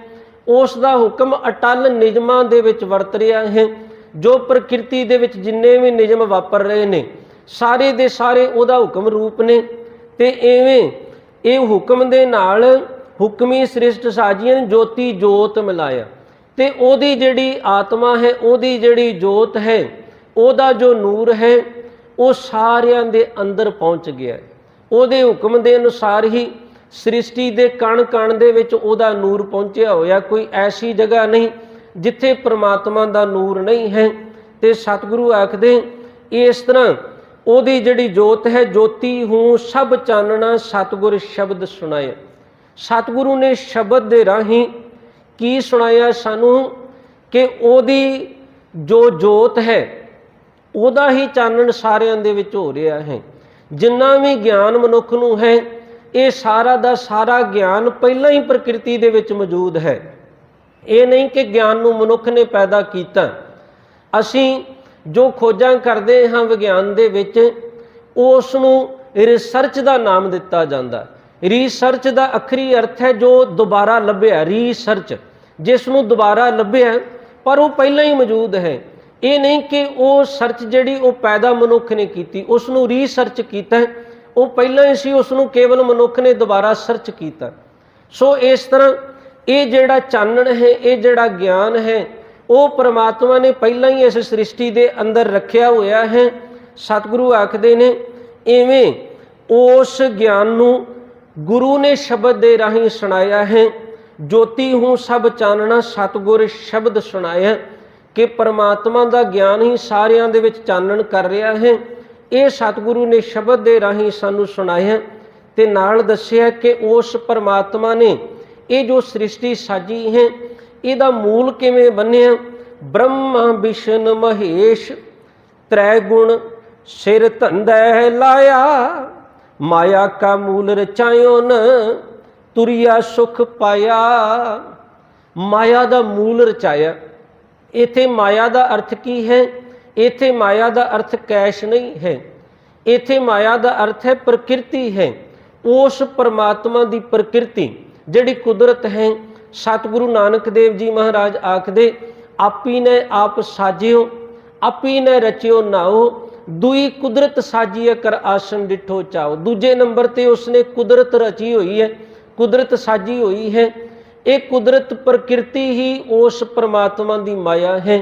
ਉਸ ਦਾ ਹੁਕਮ ਅਟਲ ਨਿਯਮਾਂ ਦੇ ਵਿੱਚ ਵਰਤ ਰਿਹਾ ਹੈ। ਜੋ ਪ੍ਰਕਿਰਤੀ ਦੇ ਵਿੱਚ ਜਿੰਨੇ ਵੀ ਨਿਯਮ ਵਾਪਰ ਰਹੇ ਨੇ, ਸਾਰੇ ਦੇ ਸਾਰੇ ਉਹਦਾ ਹੁਕਮ ਰੂਪ ਨੇ। ਤੇ ਐਵੇਂ ਇਹ ਹੁਕਮ ਦੇ ਨਾਲ ਹੁਕਮੀ ਸ੍ਰਿਸ਼ਟ ਸਾਜੀਆਂ ਜੋਤੀ ਜੋਤ ਮਿਲਾਇਆ। ਤੇ ਉਹਦੀ ਜਿਹੜੀ ਆਤਮਾ ਹੈ, ਉਹਦੀ ਜਿਹੜੀ ਜੋਤ ਹੈ, ਉਹਦਾ ਜੋ ਨੂਰ ਹੈ, ਉਹ ਸਾਰਿਆਂ ਦੇ ਅੰਦਰ ਪਹੁੰਚ ਗਿਆ ਉਹਦੇ ਹੁਕਮ ਦੇ ਅਨੁਸਾਰ ਹੀ ਸ੍ਰਿਸ਼ਟੀ ਦੇ ਕਣ ਕਣ ਦੇ ਵਿੱਚ ਉਹਦਾ ਨੂਰ ਪਹੁੰਚਿਆ ਹੋਇਆ। ਕੋਈ ਐਸੀ ਜਗ੍ਹਾ ਨਹੀਂ ਜਿੱਥੇ ਪ੍ਰਮਾਤਮਾ ਦਾ ਨੂਰ ਨਹੀਂ ਹੈ। ਤੇ ਸਤਿਗੁਰੂ ਆਖਦੇ, ਇਸ ਤਰ੍ਹਾਂ ਉਹਦੀ ਜਿਹੜੀ ਜੋਤ ਹੈ, ਜੋਤੀ ਹੂੰ, ਸਭ ਚਾਨਣਾ ਸਤਿਗੁਰ ਸ਼ਬਦ ਸੁਣਾਏ ਸਤਿਗੁਰੂ ਨੇ ਸ਼ਬਦ ਦੇ ਰਾਹੀਂ ਕੀ ਸੁਣਾਇਆ ਸਾਨੂੰ? ਕਿ ਉਹਦੀ ਜੋ ਜੋਤ ਹੈ, ਉਹਦਾ ਹੀ ਚਾਨਣ ਸਾਰਿਆਂ ਦੇ ਵਿੱਚ ਹੋ ਰਿਹਾ ਹੈ। ਜਿੰਨਾ ਵੀ ਗਿਆਨ ਮਨੁੱਖ ਨੂੰ ਹੈ, ਇਹ ਸਾਰਾ ਦਾ ਸਾਰਾ ਗਿਆਨ ਪਹਿਲਾਂ ਹੀ ਪ੍ਰਕਿਰਤੀ ਦੇ ਵਿੱਚ ਮੌਜੂਦ ਹੈ। ਇਹ ਨਹੀਂ ਕਿ ਗਿਆਨ ਨੂੰ ਮਨੁੱਖ ਨੇ ਪੈਦਾ ਕੀਤਾ। ਅਸੀਂ ਜੋ ਖੋਜਾਂ ਕਰਦੇ ਹਾਂ ਵਿਗਿਆਨ ਦੇ ਵਿੱਚ ਉਸ ਨੂੰ ਰਿਸਰਚ ਦਾ ਨਾਮ ਦਿੱਤਾ ਜਾਂਦਾ। ਰਿਸਰਚ ਦਾ ਅਖਰੀ ਅਰਥ ਹੈ ਜੋ ਦੁਬਾਰਾ ਲੱਭਿਆ ਰਿਸਰਚ ਜਿਸ ਨੂੰ ਦੁਬਾਰਾ ਲੱਭਿਆ, ਪਰ ਉਹ ਪਹਿਲਾਂ ਹੀ ਮੌਜੂਦ ਹੈ। ਇਹ ਨਹੀਂ ਕਿ ਉਹ ਸਰਚ ਜਿਹੜੀ ਉਹ ਪੈਦਾ ਮਨੁੱਖ ਨੇ ਕੀਤੀ ਉਸ ਨੂੰ ਰਿਸਰਚ ਕੀਤਾ। ਉਹ ਪਹਿਲਾਂ ਹੀ ਸੀ ਉਸ ਨੂੰ ਕੇਵਲ ਮਨੁੱਖ ਨੇ ਦੁਬਾਰਾ ਸਰਚ ਕੀਤਾ। ਸੋ ਇਸ ਤਰ੍ਹਾਂ ਇਹ ਜਿਹੜਾ ਚਾਨਣ ਹੈ, ਇਹ ਜਿਹੜਾ ਗਿਆਨ ਹੈ ਉਹ ਪ੍ਰਮਾਤਮਾ ਨੇ ਪਹਿਲਾਂ ਹੀ ਇਸ ਸ੍ਰਿਸ਼ਟੀ ਦੇ ਅੰਦਰ ਰੱਖਿਆ ਹੋਇਆ ਹੈ। ਸਤਿਗੁਰੂ ਆਖਦੇ ਨੇ ਐਵੇਂ ਉਸ ਗਿਆਨ ਨੂੰ ਗੁਰੂ ਨੇ ਸ਼ਬਦ ਦੇ ਰਾਹੀਂ ਸੁਣਾਇਆ ਹੈ। ਜੋਤੀ ਹੂੰ ਸਭ ਚਾਨਣਾ ਸਤਿਗੁਰ ਸ਼ਬਦ ਸੁਣਾਇਆ ਕਿ ਪਰਮਾਤਮਾ ਦਾ ਗਿਆਨ ਹੀ ਸਾਰਿਆਂ ਦੇ ਵਿੱਚ ਚਾਨਣ ਕਰ ਰਿਹਾ ਹੈ। ਇਹ ਸਤਿਗੁਰੂ ਨੇ ਸ਼ਬਦ ਦੇ ਰਾਹੀਂ ਸਾਨੂੰ ਸੁਣਾਇਆ ਤੇ ਨਾਲ ਦੱਸਿਆ ਕਿ ਉਸ ਪਰਮਾਤਮਾ ਨੇ ਇਹ ਜੋ ਸ੍ਰਿਸ਼ਟੀ ਸਾਜੀ ਹੈ ਇਹਦਾ ਮੂਲ ਕਿਵੇਂ ਬੰਨਿਆ ਬ੍ਰਹਮਾ ਵਿਸ਼ਨ ਮਹੇਸ਼ ਤ੍ਰੈ ਗੁਣ ਸਿਰ ਧੰਦੈ ਲਾਇਆ, ਮਾਇਆ ਕਾ ਮੂਲ ਰਚਾਇਓ ਨ, ਤੁਰਿਆ ਸੁਖ ਪਾਇਆ। ਮਾਇਆ ਦਾ ਮੂਲ ਰਚਾਇਆ। ਇਥੇ ਮਾਇਆ ਦਾ ਅਰਥ ਕੀ ਹੈ? ਇਥੇ ਮਾਇਆ ਦਾ ਅਰਥ ਕੈਸ਼ ਨਹੀਂ ਹੈ। ਇਥੇ ਮਾਇਆ ਦਾ ਅਰਥ ਹੈ ਪ੍ਰਕਿਰਤੀ ਹੈ। ਉਸ ਪਰਮਾਤਮਾ ਦੀ ਪ੍ਰਕਿਰਤੀ ਜਿਹੜੀ ਕੁਦਰਤ ਹੈ ਸਤਿਗੁਰੂ ਨਾਨਕ ਦੇਵ ਜੀ ਮਹਾਰਾਜ ਆਖਦੇ, ਆਪੀ ਨੇ ਆਪ ਸਾਜਿਓ, ਆਪੀ ਨੇ ਰਚਿਓ ਨਾਓ ਦੁਈ ਕੁਦਰਤ ਸਾਜੀਏ ਕਰ ਆਸਨ ਡਿਠੋ ਚਾਓ ਦੂਜੇ ਨੰਬਰ ਤੇ ਉਸਨੇ ਕੁਦਰਤ ਰਚੀ ਹੋਈ ਹੈ, ਕੁਦਰਤ ਸਾਜੀ ਹੋਈ ਹੈ। ਇਹ ਕੁਦਰਤ ਪ੍ਰਕਿਰਤੀ ਹੀ ਉਸ ਪਰਮਾਤਮਾ ਦੀ ਮਾਇਆ ਹੈ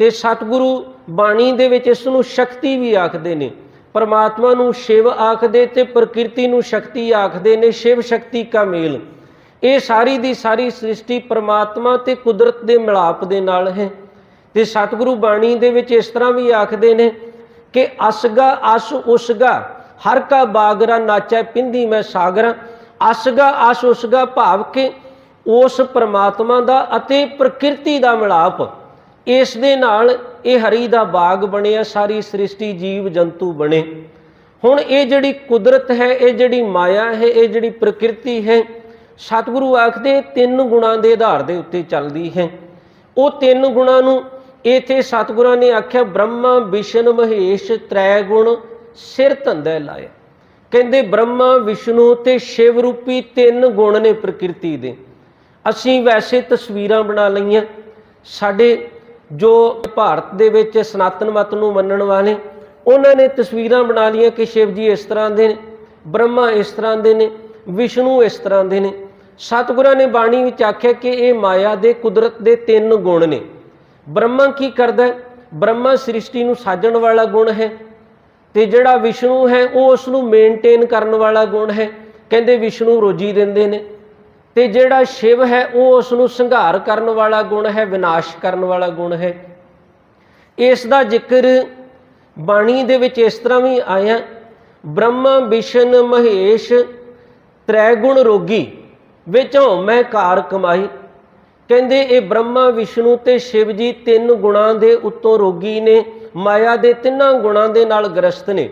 ਤੇ ਸਤਿਗੁਰੂ ਬਾਣੀ ਦੇ ਵਿੱਚ ਇਸ ਨੂੰ ਸ਼ਕਤੀ ਵੀ ਆਖਦੇ ਨੇ। ਪਰਮਾਤਮਾ ਨੂੰ ਸ਼ਿਵ ਆਖਦੇ ਤੇ ਪ੍ਰਕਿਰਤੀ ਨੂੰ ਸ਼ਕਤੀ ਆਖਦੇ ਨੇ, ਸ਼ਿਵ ਸ਼ਕਤੀ ਕਾ ਮੇਲ। ਇਹ ਸਾਰੀ ਦੀ ਸਾਰੀ ਸ੍ਰਿਸ਼ਟੀ ਪਰਮਾਤਮਾ ਤੇ ਕੁਦਰਤ ਦੇ ਮਿਲਾਪ ਦੇ ਨਾਲ ਹੈ ਤੇ ਸਤਿਗੁਰੂ ਬਾਣੀ ਦੇ ਵਿੱਚ ਇਸ ਤਰ੍ਹਾਂ ਵੀ ਆਖਦੇ ਨੇ ਕਿ ਅਸਗਾ ਅਸ ਉਸਗਾ, ਹਰ ਕਾ ਬਾਗਰਾ ਨਾਚੈ ਪਿੰਦੀ ਮੈਂ ਸਾਗਰਾ, ਅਸਗਾ ਅਸ ਉਸਗਾ ਭਾਵ ਕਿ ਉਸ ਪ੍ਰਮਾਤਮਾ ਦਾ ਅਤੇ ਪ੍ਰਕਿਰਤੀ ਦਾ ਮਿਲਾਪ। ਇਸ ਦੇ ਨਾਲ ਇਹ ਹਰੀ ਦਾ ਬਾਗ ਬਣਿਆ, ਸਾਰੀ ਸ੍ਰਿਸ਼ਟੀ ਜੀਵ ਜੰਤੂ ਬਣੇ। ਹੁਣ ਇਹ ਜਿਹੜੀ ਕੁਦਰਤ ਹੈ, ਇਹ ਜਿਹੜੀ ਮਾਇਆ ਹੈ, ਇਹ ਜਿਹੜੀ ਪ੍ਰਕਿਰਤੀ ਹੈ ਸਤਿਗੁਰੂ ਆਖਦੇ ਤਿੰਨ ਗੁਣਾਂ ਦੇ ਆਧਾਰ ਦੇ ਉੱਤੇ ਚੱਲਦੀ ਹੈ। ਉਹ ਤਿੰਨ ਗੁਣਾਂ ਨੂੰ ਇਥੇ ਸਤਿਗੁਰਾਂ ਨੇ ਆਖਿਆ, ਬ੍ਰਹਮਾ, ਵਿਸ਼ਨ, ਮਹੇਸ਼ ਤ੍ਰੈ ਗੁਣ ਸਿਰ, ਧੰਦੇ ਲਾਏ ਕਹਿੰਦੇ, ਬ੍ਰਹਮਾ, ਵਿਸ਼ਨੂੰ ਤੇ ਸ਼ਿਵ ਰੂਪੀ ਤਿੰਨ ਗੁਣ ਨੇ ਪ੍ਰਕਿਰਤੀ ਦੇ। ਅਸੀਂ ਵੈਸੇ ਤਸਵੀਰਾਂ ਬਣਾ ਲਈਆਂ। ਸਾਡੇ ਜੋ ਭਾਰਤ ਦੇ ਵਿੱਚ ਸਨਾਤਨ ਮਤ ਨੂੰ ਮੰਨਣ ਵਾਲੇ, ਉਹਨਾਂ ਨੇ ਤਸਵੀਰਾਂ ਬਣਾ ਲਈਆਂ ਕਿ ਸ਼ਿਵ ਜੀ ਇਸ ਤਰ੍ਹਾਂ ਦੇ ਨੇ, ਬ੍ਰਹਮਾ ਇਸ ਤਰ੍ਹਾਂ ਦੇ ਨੇ, ਵਿਸ਼ਨੂੰ ਇਸ ਤਰ੍ਹਾਂ ਦੇ ਨੇ। ਸਤਿਗੁਰਾਂ ਨੇ ਬਾਣੀ ਵਿੱਚ ਆਖਿਆ ਕਿ ਇਹ ਮਾਇਆ ਦੇ ਕੁਦਰਤ ਦੇ ਤਿੰਨ ਗੁਣ ਨੇ। ਬ੍ਰਹਮਾ ਕੀ ਕਰਦਾ ਹੈ? ਬ੍ਰਹਮਾ ਸ੍ਰਿਸ਼ਟੀ ਨੂੰ ਸਾਜਣ ਵਾਲਾ ਗੁਣ ਹੈ ਤੇ ਜਿਹੜਾ ਵਿਸ਼ਨੂੰ ਹੈ, ਉਹ ਉਸ ਨੂੰ ਮੇਨਟੇਨ ਕਰਨ ਵਾਲਾ ਗੁਣ ਹੈ। ਕਹਿੰਦੇ ਵਿਸ਼ਨੂੰ ਰੋਜੀ ਦਿੰਦੇ ਨੇ ਤੇ ਜਿਹੜਾ ਸ਼ਿਵ ਹੈ, ਉਹ ਉਸ ਨੂੰ ਸੰਘਾਰ ਕਰਨ ਵਾਲਾ ਗੁਣ ਹੈ, ਵਿਨਾਸ਼ ਕਰਨ ਵਾਲਾ ਗੁਣ ਹੈ। ਇਸ ਦਾ ਜ਼ਿਕਰ ਬਾਣੀ ਦੇ ਵਿੱਚ ਇਸ ਤਰ੍ਹਾਂ ਵੀ ਆਇਆ, ਬ੍ਰਹਮਾ, ਵਿਸ਼ਨ, ਮਹੇਸ਼ ਤ੍ਰੈ ਗੁਣ ਰੋਗੀ ਵਿੱਚੋਂ ਮੈਂ ਕਾਰ ਕਮਾਈ। ਕਹਿੰਦੇ, ਇਹ ਬ੍ਰਹਮਾ, ਵਿਸ਼ਨੂੰ ਤੇ ਸ਼ਿਵ ਜੀ ਤਿੰਨ ਗੁਣਾਂ ਦੇ ਉੱਤੋਂ ਰੋਗੀ ਨੇ, ਮਾਇਆ ਦੇ ਤਿੰਨਾਂ ਗੁਣਾਂ ਦੇ ਨਾਲ ਗ੍ਰਸਤ ਨੇ।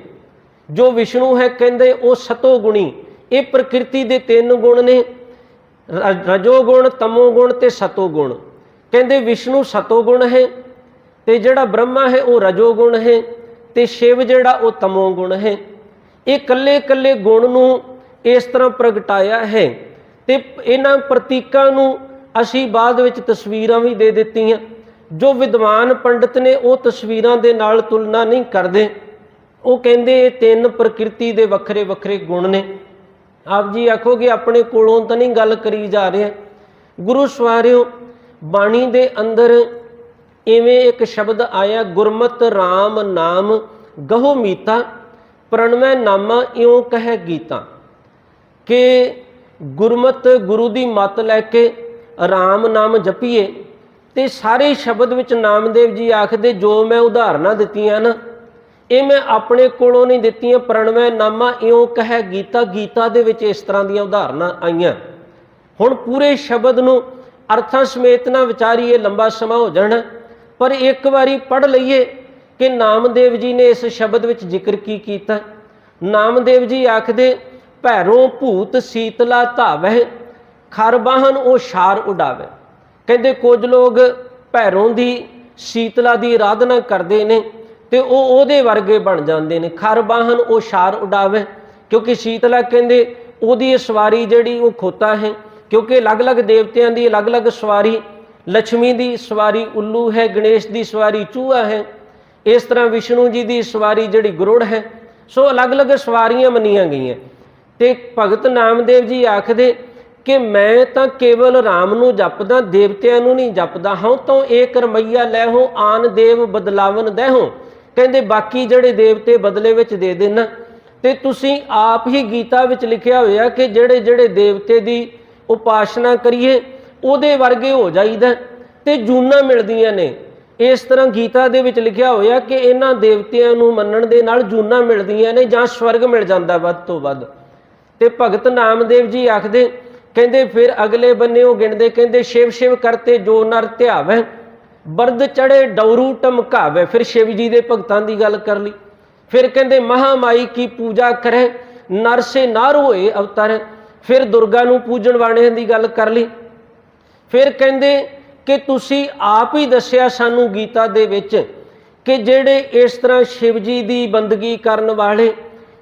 ਜੋ ਵਿਸ਼ਨੂੰ ਹੈ, ਕਹਿੰਦੇ, ਉਹ ਸਤੋ ਗੁਣੀ। ਇਹ ਪ੍ਰਕਿਰਤੀ ਦੇ ਤਿੰਨ ਗੁਣ ਨੇ, ਰ- ਰਜੋ ਗੁਣ, ਤਮੋ ਗੁਣ ਤੇ ਸਤੋ ਗੁਣ। ਕਹਿੰਦੇ, ਵਿਸ਼ਨੂੰ ਸਤੋ ਗੁਣ ਹੈ ਤੇ ਜਿਹੜਾ ਬ੍ਰਹਮਾ ਹੈ, ਉਹ ਰਜੋ ਗੁਣ ਹੈ ਤੇ ਸ਼ਿਵ ਜਿਹੜਾ, ਉਹ ਤਮੋ ਗੁਣ ਹੈ। ਇਹ ਕੱਲੇ ਕੱਲੇ ਗੁਣ ਨੂੰ ਇਸ ਤਰ੍ਹਾਂ ਪ੍ਰਗਟਾਇਆ ਹੈ ਤੇ ਇਹਨਾਂ ਪ੍ਰਤੀਕਾਂ ਨੂੰ ਅਸੀਂ ਬਾਅਦ ਵਿੱਚ ਤਸਵੀਰਾਂ ਵੀ ਦੇ ਦਿੱਤੀਆਂ। ਜੋ ਵਿਦਵਾਨ ਪੰਡਿਤ ਨੇ ਉਹ ਤਸਵੀਰਾਂ ਦੇ ਨਾਲ ਤੁਲਨਾ ਨਹੀਂ ਕਰਦੇ। ਉਹ ਕਹਿੰਦੇ ਇਹ ਤਿੰਨ ਪ੍ਰਕਿਰਤੀ ਦੇ ਵੱਖਰੇ ਵੱਖਰੇ ਗੁਣ ਨੇ। ਆਪ ਜੀ ਆਖੋਗੇ ਆਪਣੇ ਕੋਲੋਂ ਤਾਂ ਨਹੀਂ ਗੱਲ ਕਰੀ ਜਾ ਰਹੇ। ਗੁਰੂ ਸਵਾਰਿਓ, ਬਾਣੀ ਦੇ ਅੰਦਰ ਇਵੇਂ ਇੱਕ ਸ਼ਬਦ ਆਇਆ, ਗੁਰਮਤ RAM ਨਾਮ ਗਹੋ ਮੀਤਾ, ਪ੍ਰਣਵੈ ਨਾਮਾ ਇਉਂ ਕਹਿ ਗੀਤਾ, ਕਿ ਗੁਰਮਤ ਗੁਰੂ ਦੀ ਮੱਤ ਲੈ ਕੇ ਰਾਮ ਨਾਮ ਜਪੀਏ, ਤੇ ਸਾਰੇ ਸ਼ਬਦ ਵਿੱਚ ਨਾਮਦੇਵ ਜੀ ਆਖਦੇ, ਜੋ ਮੈਂ ਉਦਾਹਰਨਾਂ ਦਿੱਤੀਆਂ ਨਾ ਇਹ ਮੈਂ ਆਪਣੇ ਕੋਲੋਂ ਨਹੀਂ ਦਿੱਤੀਆਂ ਪ੍ਰਣਵੈ ਨਾਮਾ ਇਉਂ ਕਹੈ ਗੀਤਾ ਗੀਤਾ ਦੇ ਵਿੱਚ ਇਸ ਤਰ੍ਹਾਂ ਦੀਆਂ ਉਦਾਹਰਨਾਂ ਆਈਆਂ। ਹੁਣ ਪੂਰੇ ਸ਼ਬਦ ਨੂੰ ਅਰਥਾਂ ਸਮੇਤ ਨਾ ਵਿਚਾਰੀਏ, ਲੰਬਾ ਸਮਾਂ ਹੋ ਜਾਣਾ, ਪਰ ਇੱਕ ਵਾਰੀ ਪੜ ਲਈਏ ਕਿ ਨਾਮਦੇਵ ਜੀ ਨੇ ਇਸ ਸ਼ਬਦ ਵਿੱਚ ਜ਼ਿਕਰ ਕੀ ਕੀਤਾ। ਨਾਮਦੇਵ ਜੀ ਆਖਦੇ ਭੈਰੋਂ ਭੂਤ ਸੀਤਲਾ ਧਾਵਹਿ ਖਰਬਾਹਨ ਉਹ ਸ਼ਾਰ ਉਡਾਵੇ। ਕਹਿੰਦੇ ਕੁਝ ਲੋਕ ਭੈਰੋਂ ਦੀ ਸੀਤਲਾ ਦੀ ਆਰਾਧਨਾ ਕਰਦੇ ਨੇ ਤੇ ਉਹ ਉਹਦੇ ਵਰਗੇ ਬਣ ਜਾਂਦੇ ਨੇ। ਖਰਬਾਹਨ ਉਹ ਸ਼ਾਰ ਉਡਾਵੇ, ਕਿਉਂਕਿ ਸੀਤਲਾ ਕਹਿੰਦੇ ਉਹਦੀ ਸਵਾਰੀ ਜਿਹੜੀ ਉਹ ਖੋਤਾ ਹੈ, ਕਿਉਂਕਿ ਅਲੱਗ-ਅਲੱਗ ਦੇਵਤਿਆਂ ਦੀ ਅਲੱਗ-ਅਲੱਗ ਸਵਾਰੀ ਲక్ష్ਮੀ ਦੀ ਸਵਾਰੀ, ਉੱਲੂ ਹੈ, ਗਣੇਸ਼ ਦੀ ਸਵਾਰੀ, ਚੂਹਾ ਹੈ, ਇਸ ਤਰ੍ਹਾਂ ਵਿਸ਼ਨੂੰ ਜੀ ਦੀ ਸਵਾਰੀ ਜਿਹੜੀ ਗਰੁੜ ਹੈ, ਸੋ ਅਲੱਗ-ਅਲੱਗ ਸਵਾਰੀਆਂ ਮੰਨੀਆਂ ਗਈਆਂ। ਤੇ ਭਗਤ ਨਾਮਦੇਵ ਜੀ ਆਖਦੇ ਕਿ ਮੈਂ ਤਾਂ ਕੇਵਲ RAM ਨੂੰ ਜਪਦਾ, ਦੇਵਤਿਆਂ ਨੂੰ ਨਹੀਂ ਜਪਦਾ ਹਾਂ ਤੋਂ ਇਹ ਕਰਮਈਆ ਲੈ ਹੋ, ਆਨ ਦੇਵ ਬਦਲਾਵਨ ਦਹਿਓ ਕਹਿੰਦੇ ਬਾਕੀ ਜਿਹੜੇ ਦੇਵਤੇ ਬਦਲੇ ਵਿੱਚ ਦੇ ਦੇਣ। ਤੇ ਤੁਸੀਂ ਆਪ ਹੀ ਗੀਤਾ ਵਿੱਚ ਲਿਖਿਆ ਹੋਇਆ ਕਿ ਜਿਹੜੇ ਜਿਹੜੇ ਦੇਵਤੇ ਦੀ ਉਪਾਸਨਾ ਕਰੀਏ, ਉਹਦੇ ਵਰਗੇ ਹੋ ਜਾਈਦਾ। ਤੇ ਜੂਨਾ ਮਿਲਦੀਆਂ ਨੇ। ਇਸ ਤਰ੍ਹਾਂ ਗੀਤਾ ਦੇ ਵਿੱਚ ਲਿਖਿਆ ਹੋਇਆ ਕਿ ਇਹਨਾਂ ਦੇਵਤਿਆਂ ਨੂੰ ਮੰਨਣ ਦੇ ਨਾਲ ਜੂਨਾ ਮਿਲਦੀਆਂ ਨੇ ਜਾਂ ਸਵਰਗ ਮਿਲ ਜਾਂਦਾ ਵੱਧ ਤੋਂ ਵੱਧ। ਤੇ ਭਗਤ ਨਾਮਦੇਵ ਜੀ ਆਖਦੇ, ਕਹਿੰਦੇ ਫਿਰ ਅਗਲੇ ਬੰਨੇ ਉਹ ਗਿਣਦੇ, ਕਹਿੰਦੇ ਸ਼ਿਵ ਸ਼ਿਵ ਕਰਤੇ ਜੋ ਨਰ ਧਿਆਵੇ, ਬਰਦ ਚੜੇ ਡੌਰੂ ਟਮਕਾਵੇ ਫਿਰ ਸ਼ਿਵ ਜੀ ਦੇ ਭਗਤਾਂ ਦੀ ਗੱਲ ਕਰ ਲਈ। ਫਿਰ ਕਹਿੰਦੇ ਮਹਾਮਾਈ ਕੀ ਪੂਜਾ ਕਰੇ ਨਰ ਸੇ ਨਰ ਹੋਏ ਅਵਤਾਰ ਫਿਰ ਦੁਰਗਾ ਨੂੰ ਪੂਜਣ ਵਾਲਿਆਂ ਦੀ ਗੱਲ ਕਰ ਲਈ। ਫਿਰ ਕਹਿੰਦੇ ਕਿ ਤੁਸੀਂ ਆਪ ਹੀ ਦੱਸਿਆ ਸਾਨੂੰ ਗੀਤਾ ਦੇ ਵਿੱਚ ਕਿ ਜਿਹੜੇ ਇਸ ਤਰ੍ਹਾਂ ਸ਼ਿਵ ਜੀ ਦੀ ਬੰਦਗੀ ਕਰਨ ਵਾਲੇ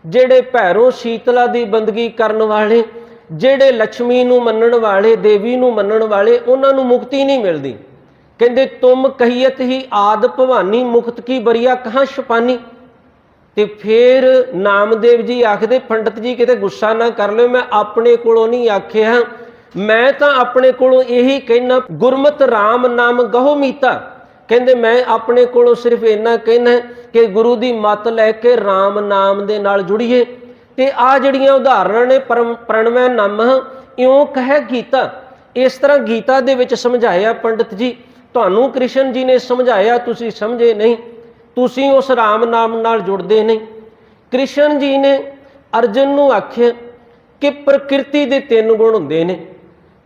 ਜਿਹੜੇ ਭੈਰੋ ਸ਼ੀਤਲਾ ਦੀ ਬੰਦਗੀ ਕਰਨ ਵਾਲੇ, ਜਿਹੜੇ ਲక్ష్ਮੀ ਨੂੰ ਮੰਨਣ ਵਾਲੇ, ਦੇਵੀ ਨੂੰ ਮੰਨਣ ਵਾਲੇ, ਉਹਨਾਂ ਨੂੰ ਮੁਕਤੀ ਨਹੀਂ ਮਿਲਦੀ। ਕਹਿੰਦੇ, ਤੁਮ ਕਹੀਤ ਹੀ ਆਦ ਭਵਾਨੀ ਮੁਕਤ ਕੀ ਬਰੀਆ, ਕਹਾਂ ਛਪਾਨੀ? ਤੇ ਫਿਰ ਨਾਮਦੇਵ ਜੀ ਆਖਦੇ, ਪੰਡਤ ਜੀ, ਕਿਤੇ ਗੁੱਸਾ ਨਾ ਕਰ ਲਿਓ, ਮੈਂ ਆਪਣੇ ਕੋਲੋਂ ਨਹੀਂ ਆਖਿਆ। ਮੈਂ ਤਾਂ ਆਪਣੇ ਕੋਲੋਂ ਇਹੀ ਕਹਿਣਾ ਗੁਰਮਤ RAM ਨਾਮ ਗਹੋ ਮੀਤਾ। ਕਹਿੰਦੇ, ਮੈਂ ਆਪਣੇ ਕੋਲੋਂ ਸਿਰਫ ਇੰਨਾ ਕਹਿਣਾ ਕਿ ਗੁਰੂ ਦੀ ਮੱਤ ਲੈ ਕੇ RAM ਨਾਮ ਦੇ ਨਾਲ ਜੁੜੀਏ। ਤੇ ਆ ਜਿਹੜੀਆਂ ਉਦਾਹਰਨਾਂ ਨੇ ਪਰਮ- ਪ੍ਰਣਵੈ ਨਮ, ਇਉਂ ਕਹਿ ਗੀਤਾ। ਇਸ ਤਰ੍ਹਾਂ ਗੀਤਾ ਦੇ ਵਿੱਚ ਸਮਝਾਇਆ ਪੰਡਿਤ ਜੀ, ਤੁਹਾਨੂੰ ਕ੍ਰਿਸ਼ਨ ਜੀ ਨੇ ਸਮਝਾਇਆ, ਤੁਸੀਂ ਸਮਝੇ ਨਹੀਂ। ਤੁਸੀਂ ਉਸ ਰਾਮ ਨਾਮ ਨਾਲ ਜੁੜਦੇ ਨਹੀਂ। ਕ੍ਰਿਸ਼ਨ ਜੀ ਨੇ ਅਰਜਨ ਨੂੰ ਆਖਿਆ ਕਿ ਪ੍ਰਕਿਰਤੀ ਦੇ ਤਿੰਨ ਗੁਣ ਹੁੰਦੇ ਨੇ।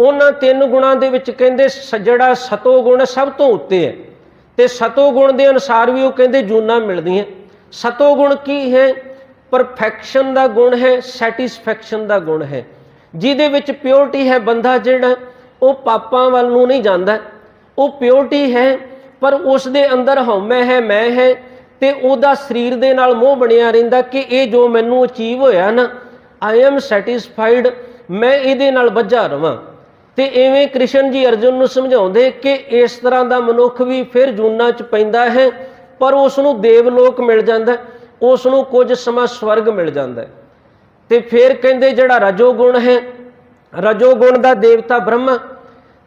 ਉਹਨਾਂ ਤਿੰਨ ਗੁਣਾਂ ਦੇ ਵਿੱਚ ਕਹਿੰਦੇ ਸ- ਸਤੋ ਗੁਣ ਸਭ ਤੋਂ ਉੱਤੇ ਹੈ। ਤੇ ਸਤੋ ਗੁਣ ਦੇ ਅਨੁਸਾਰ ਵੀ ਉਹ ਕਹਿੰਦੇ ਜੂਨਾ ਮਿਲਦੀਆਂ। ਸਤੋ ਗੁਣ ਕੀ ਹੈ? ਪਰਫੈਕਸ਼ਨ ਦਾ ਗੁਣ ਹੈ ਸੈਟੀਸਫੈਕਸ਼ਨ ਦਾ ਗੁਣ ਹੈ। ਜਿਹਦੇ ਵਿੱਚ ਪਿਓਰਟੀ ਹੈ ਬੰਦਾ ਜਿਹੜਾ, ਉਹ ਪਾਪਾਂ ਵੱਲ ਨੂੰ ਨਹੀਂ ਜਾਂਦਾ। ਉਹ ਪਿਓਰਟੀ ਹੈ, ਪਰ ਉਸ ਦੇ ਅੰਦਰ ਹਉਮੈ ਹੈ, ਮੈਂ ਹੈ ਤੇ ਉਹਦਾ ਸਰੀਰ ਦੇ ਨਾਲ ਮੋਹ ਬਣਿਆ ਰਹਿੰਦਾ ਕਿ ਇਹ ਜੋ ਮੈਨੂੰ ਅਚੀਵ ਹੋਇਆ ਨਾ ਆਈ ਐਮ ਸੈਟੀਸਫਾਈਡ ਮੈਂ ਇਹਦੇ ਨਾਲ ਵੱਜਾ ਰਵਾਂ। ਤੇ ਐਵੇਂ ਕ੍ਰਿਸ਼ਨ ਜੀ ਅਰਜੁਨ ਨੂੰ ਸਮਝਾਉਂਦੇ ਕਿ ਇਸ ਤਰ੍ਹਾਂ ਦਾ ਮਨੁੱਖ ਵੀ ਫਿਰ ਜੂਨਾ ਚ ਪੈਂਦਾ ਹੈ, ਪਰ ਉਸ ਨੂੰ ਦੇਵਲੋਕ ਮਿਲ ਜਾਂਦਾ ਉਸ ਨੂੰ ਕੁਝ ਸਮਾਂ ਸਵਰਗ ਮਿਲ ਜਾਂਦਾ ਤੇ ਫਿਰ ਕਹਿੰਦੇ ਜਿਹੜਾ ਰਜੋ ਗੁਣ ਹੈ ਰਜੋ ਗੁਣ ਦਾ ਦੇਵਤਾ ਬ੍ਰਹਮਾ,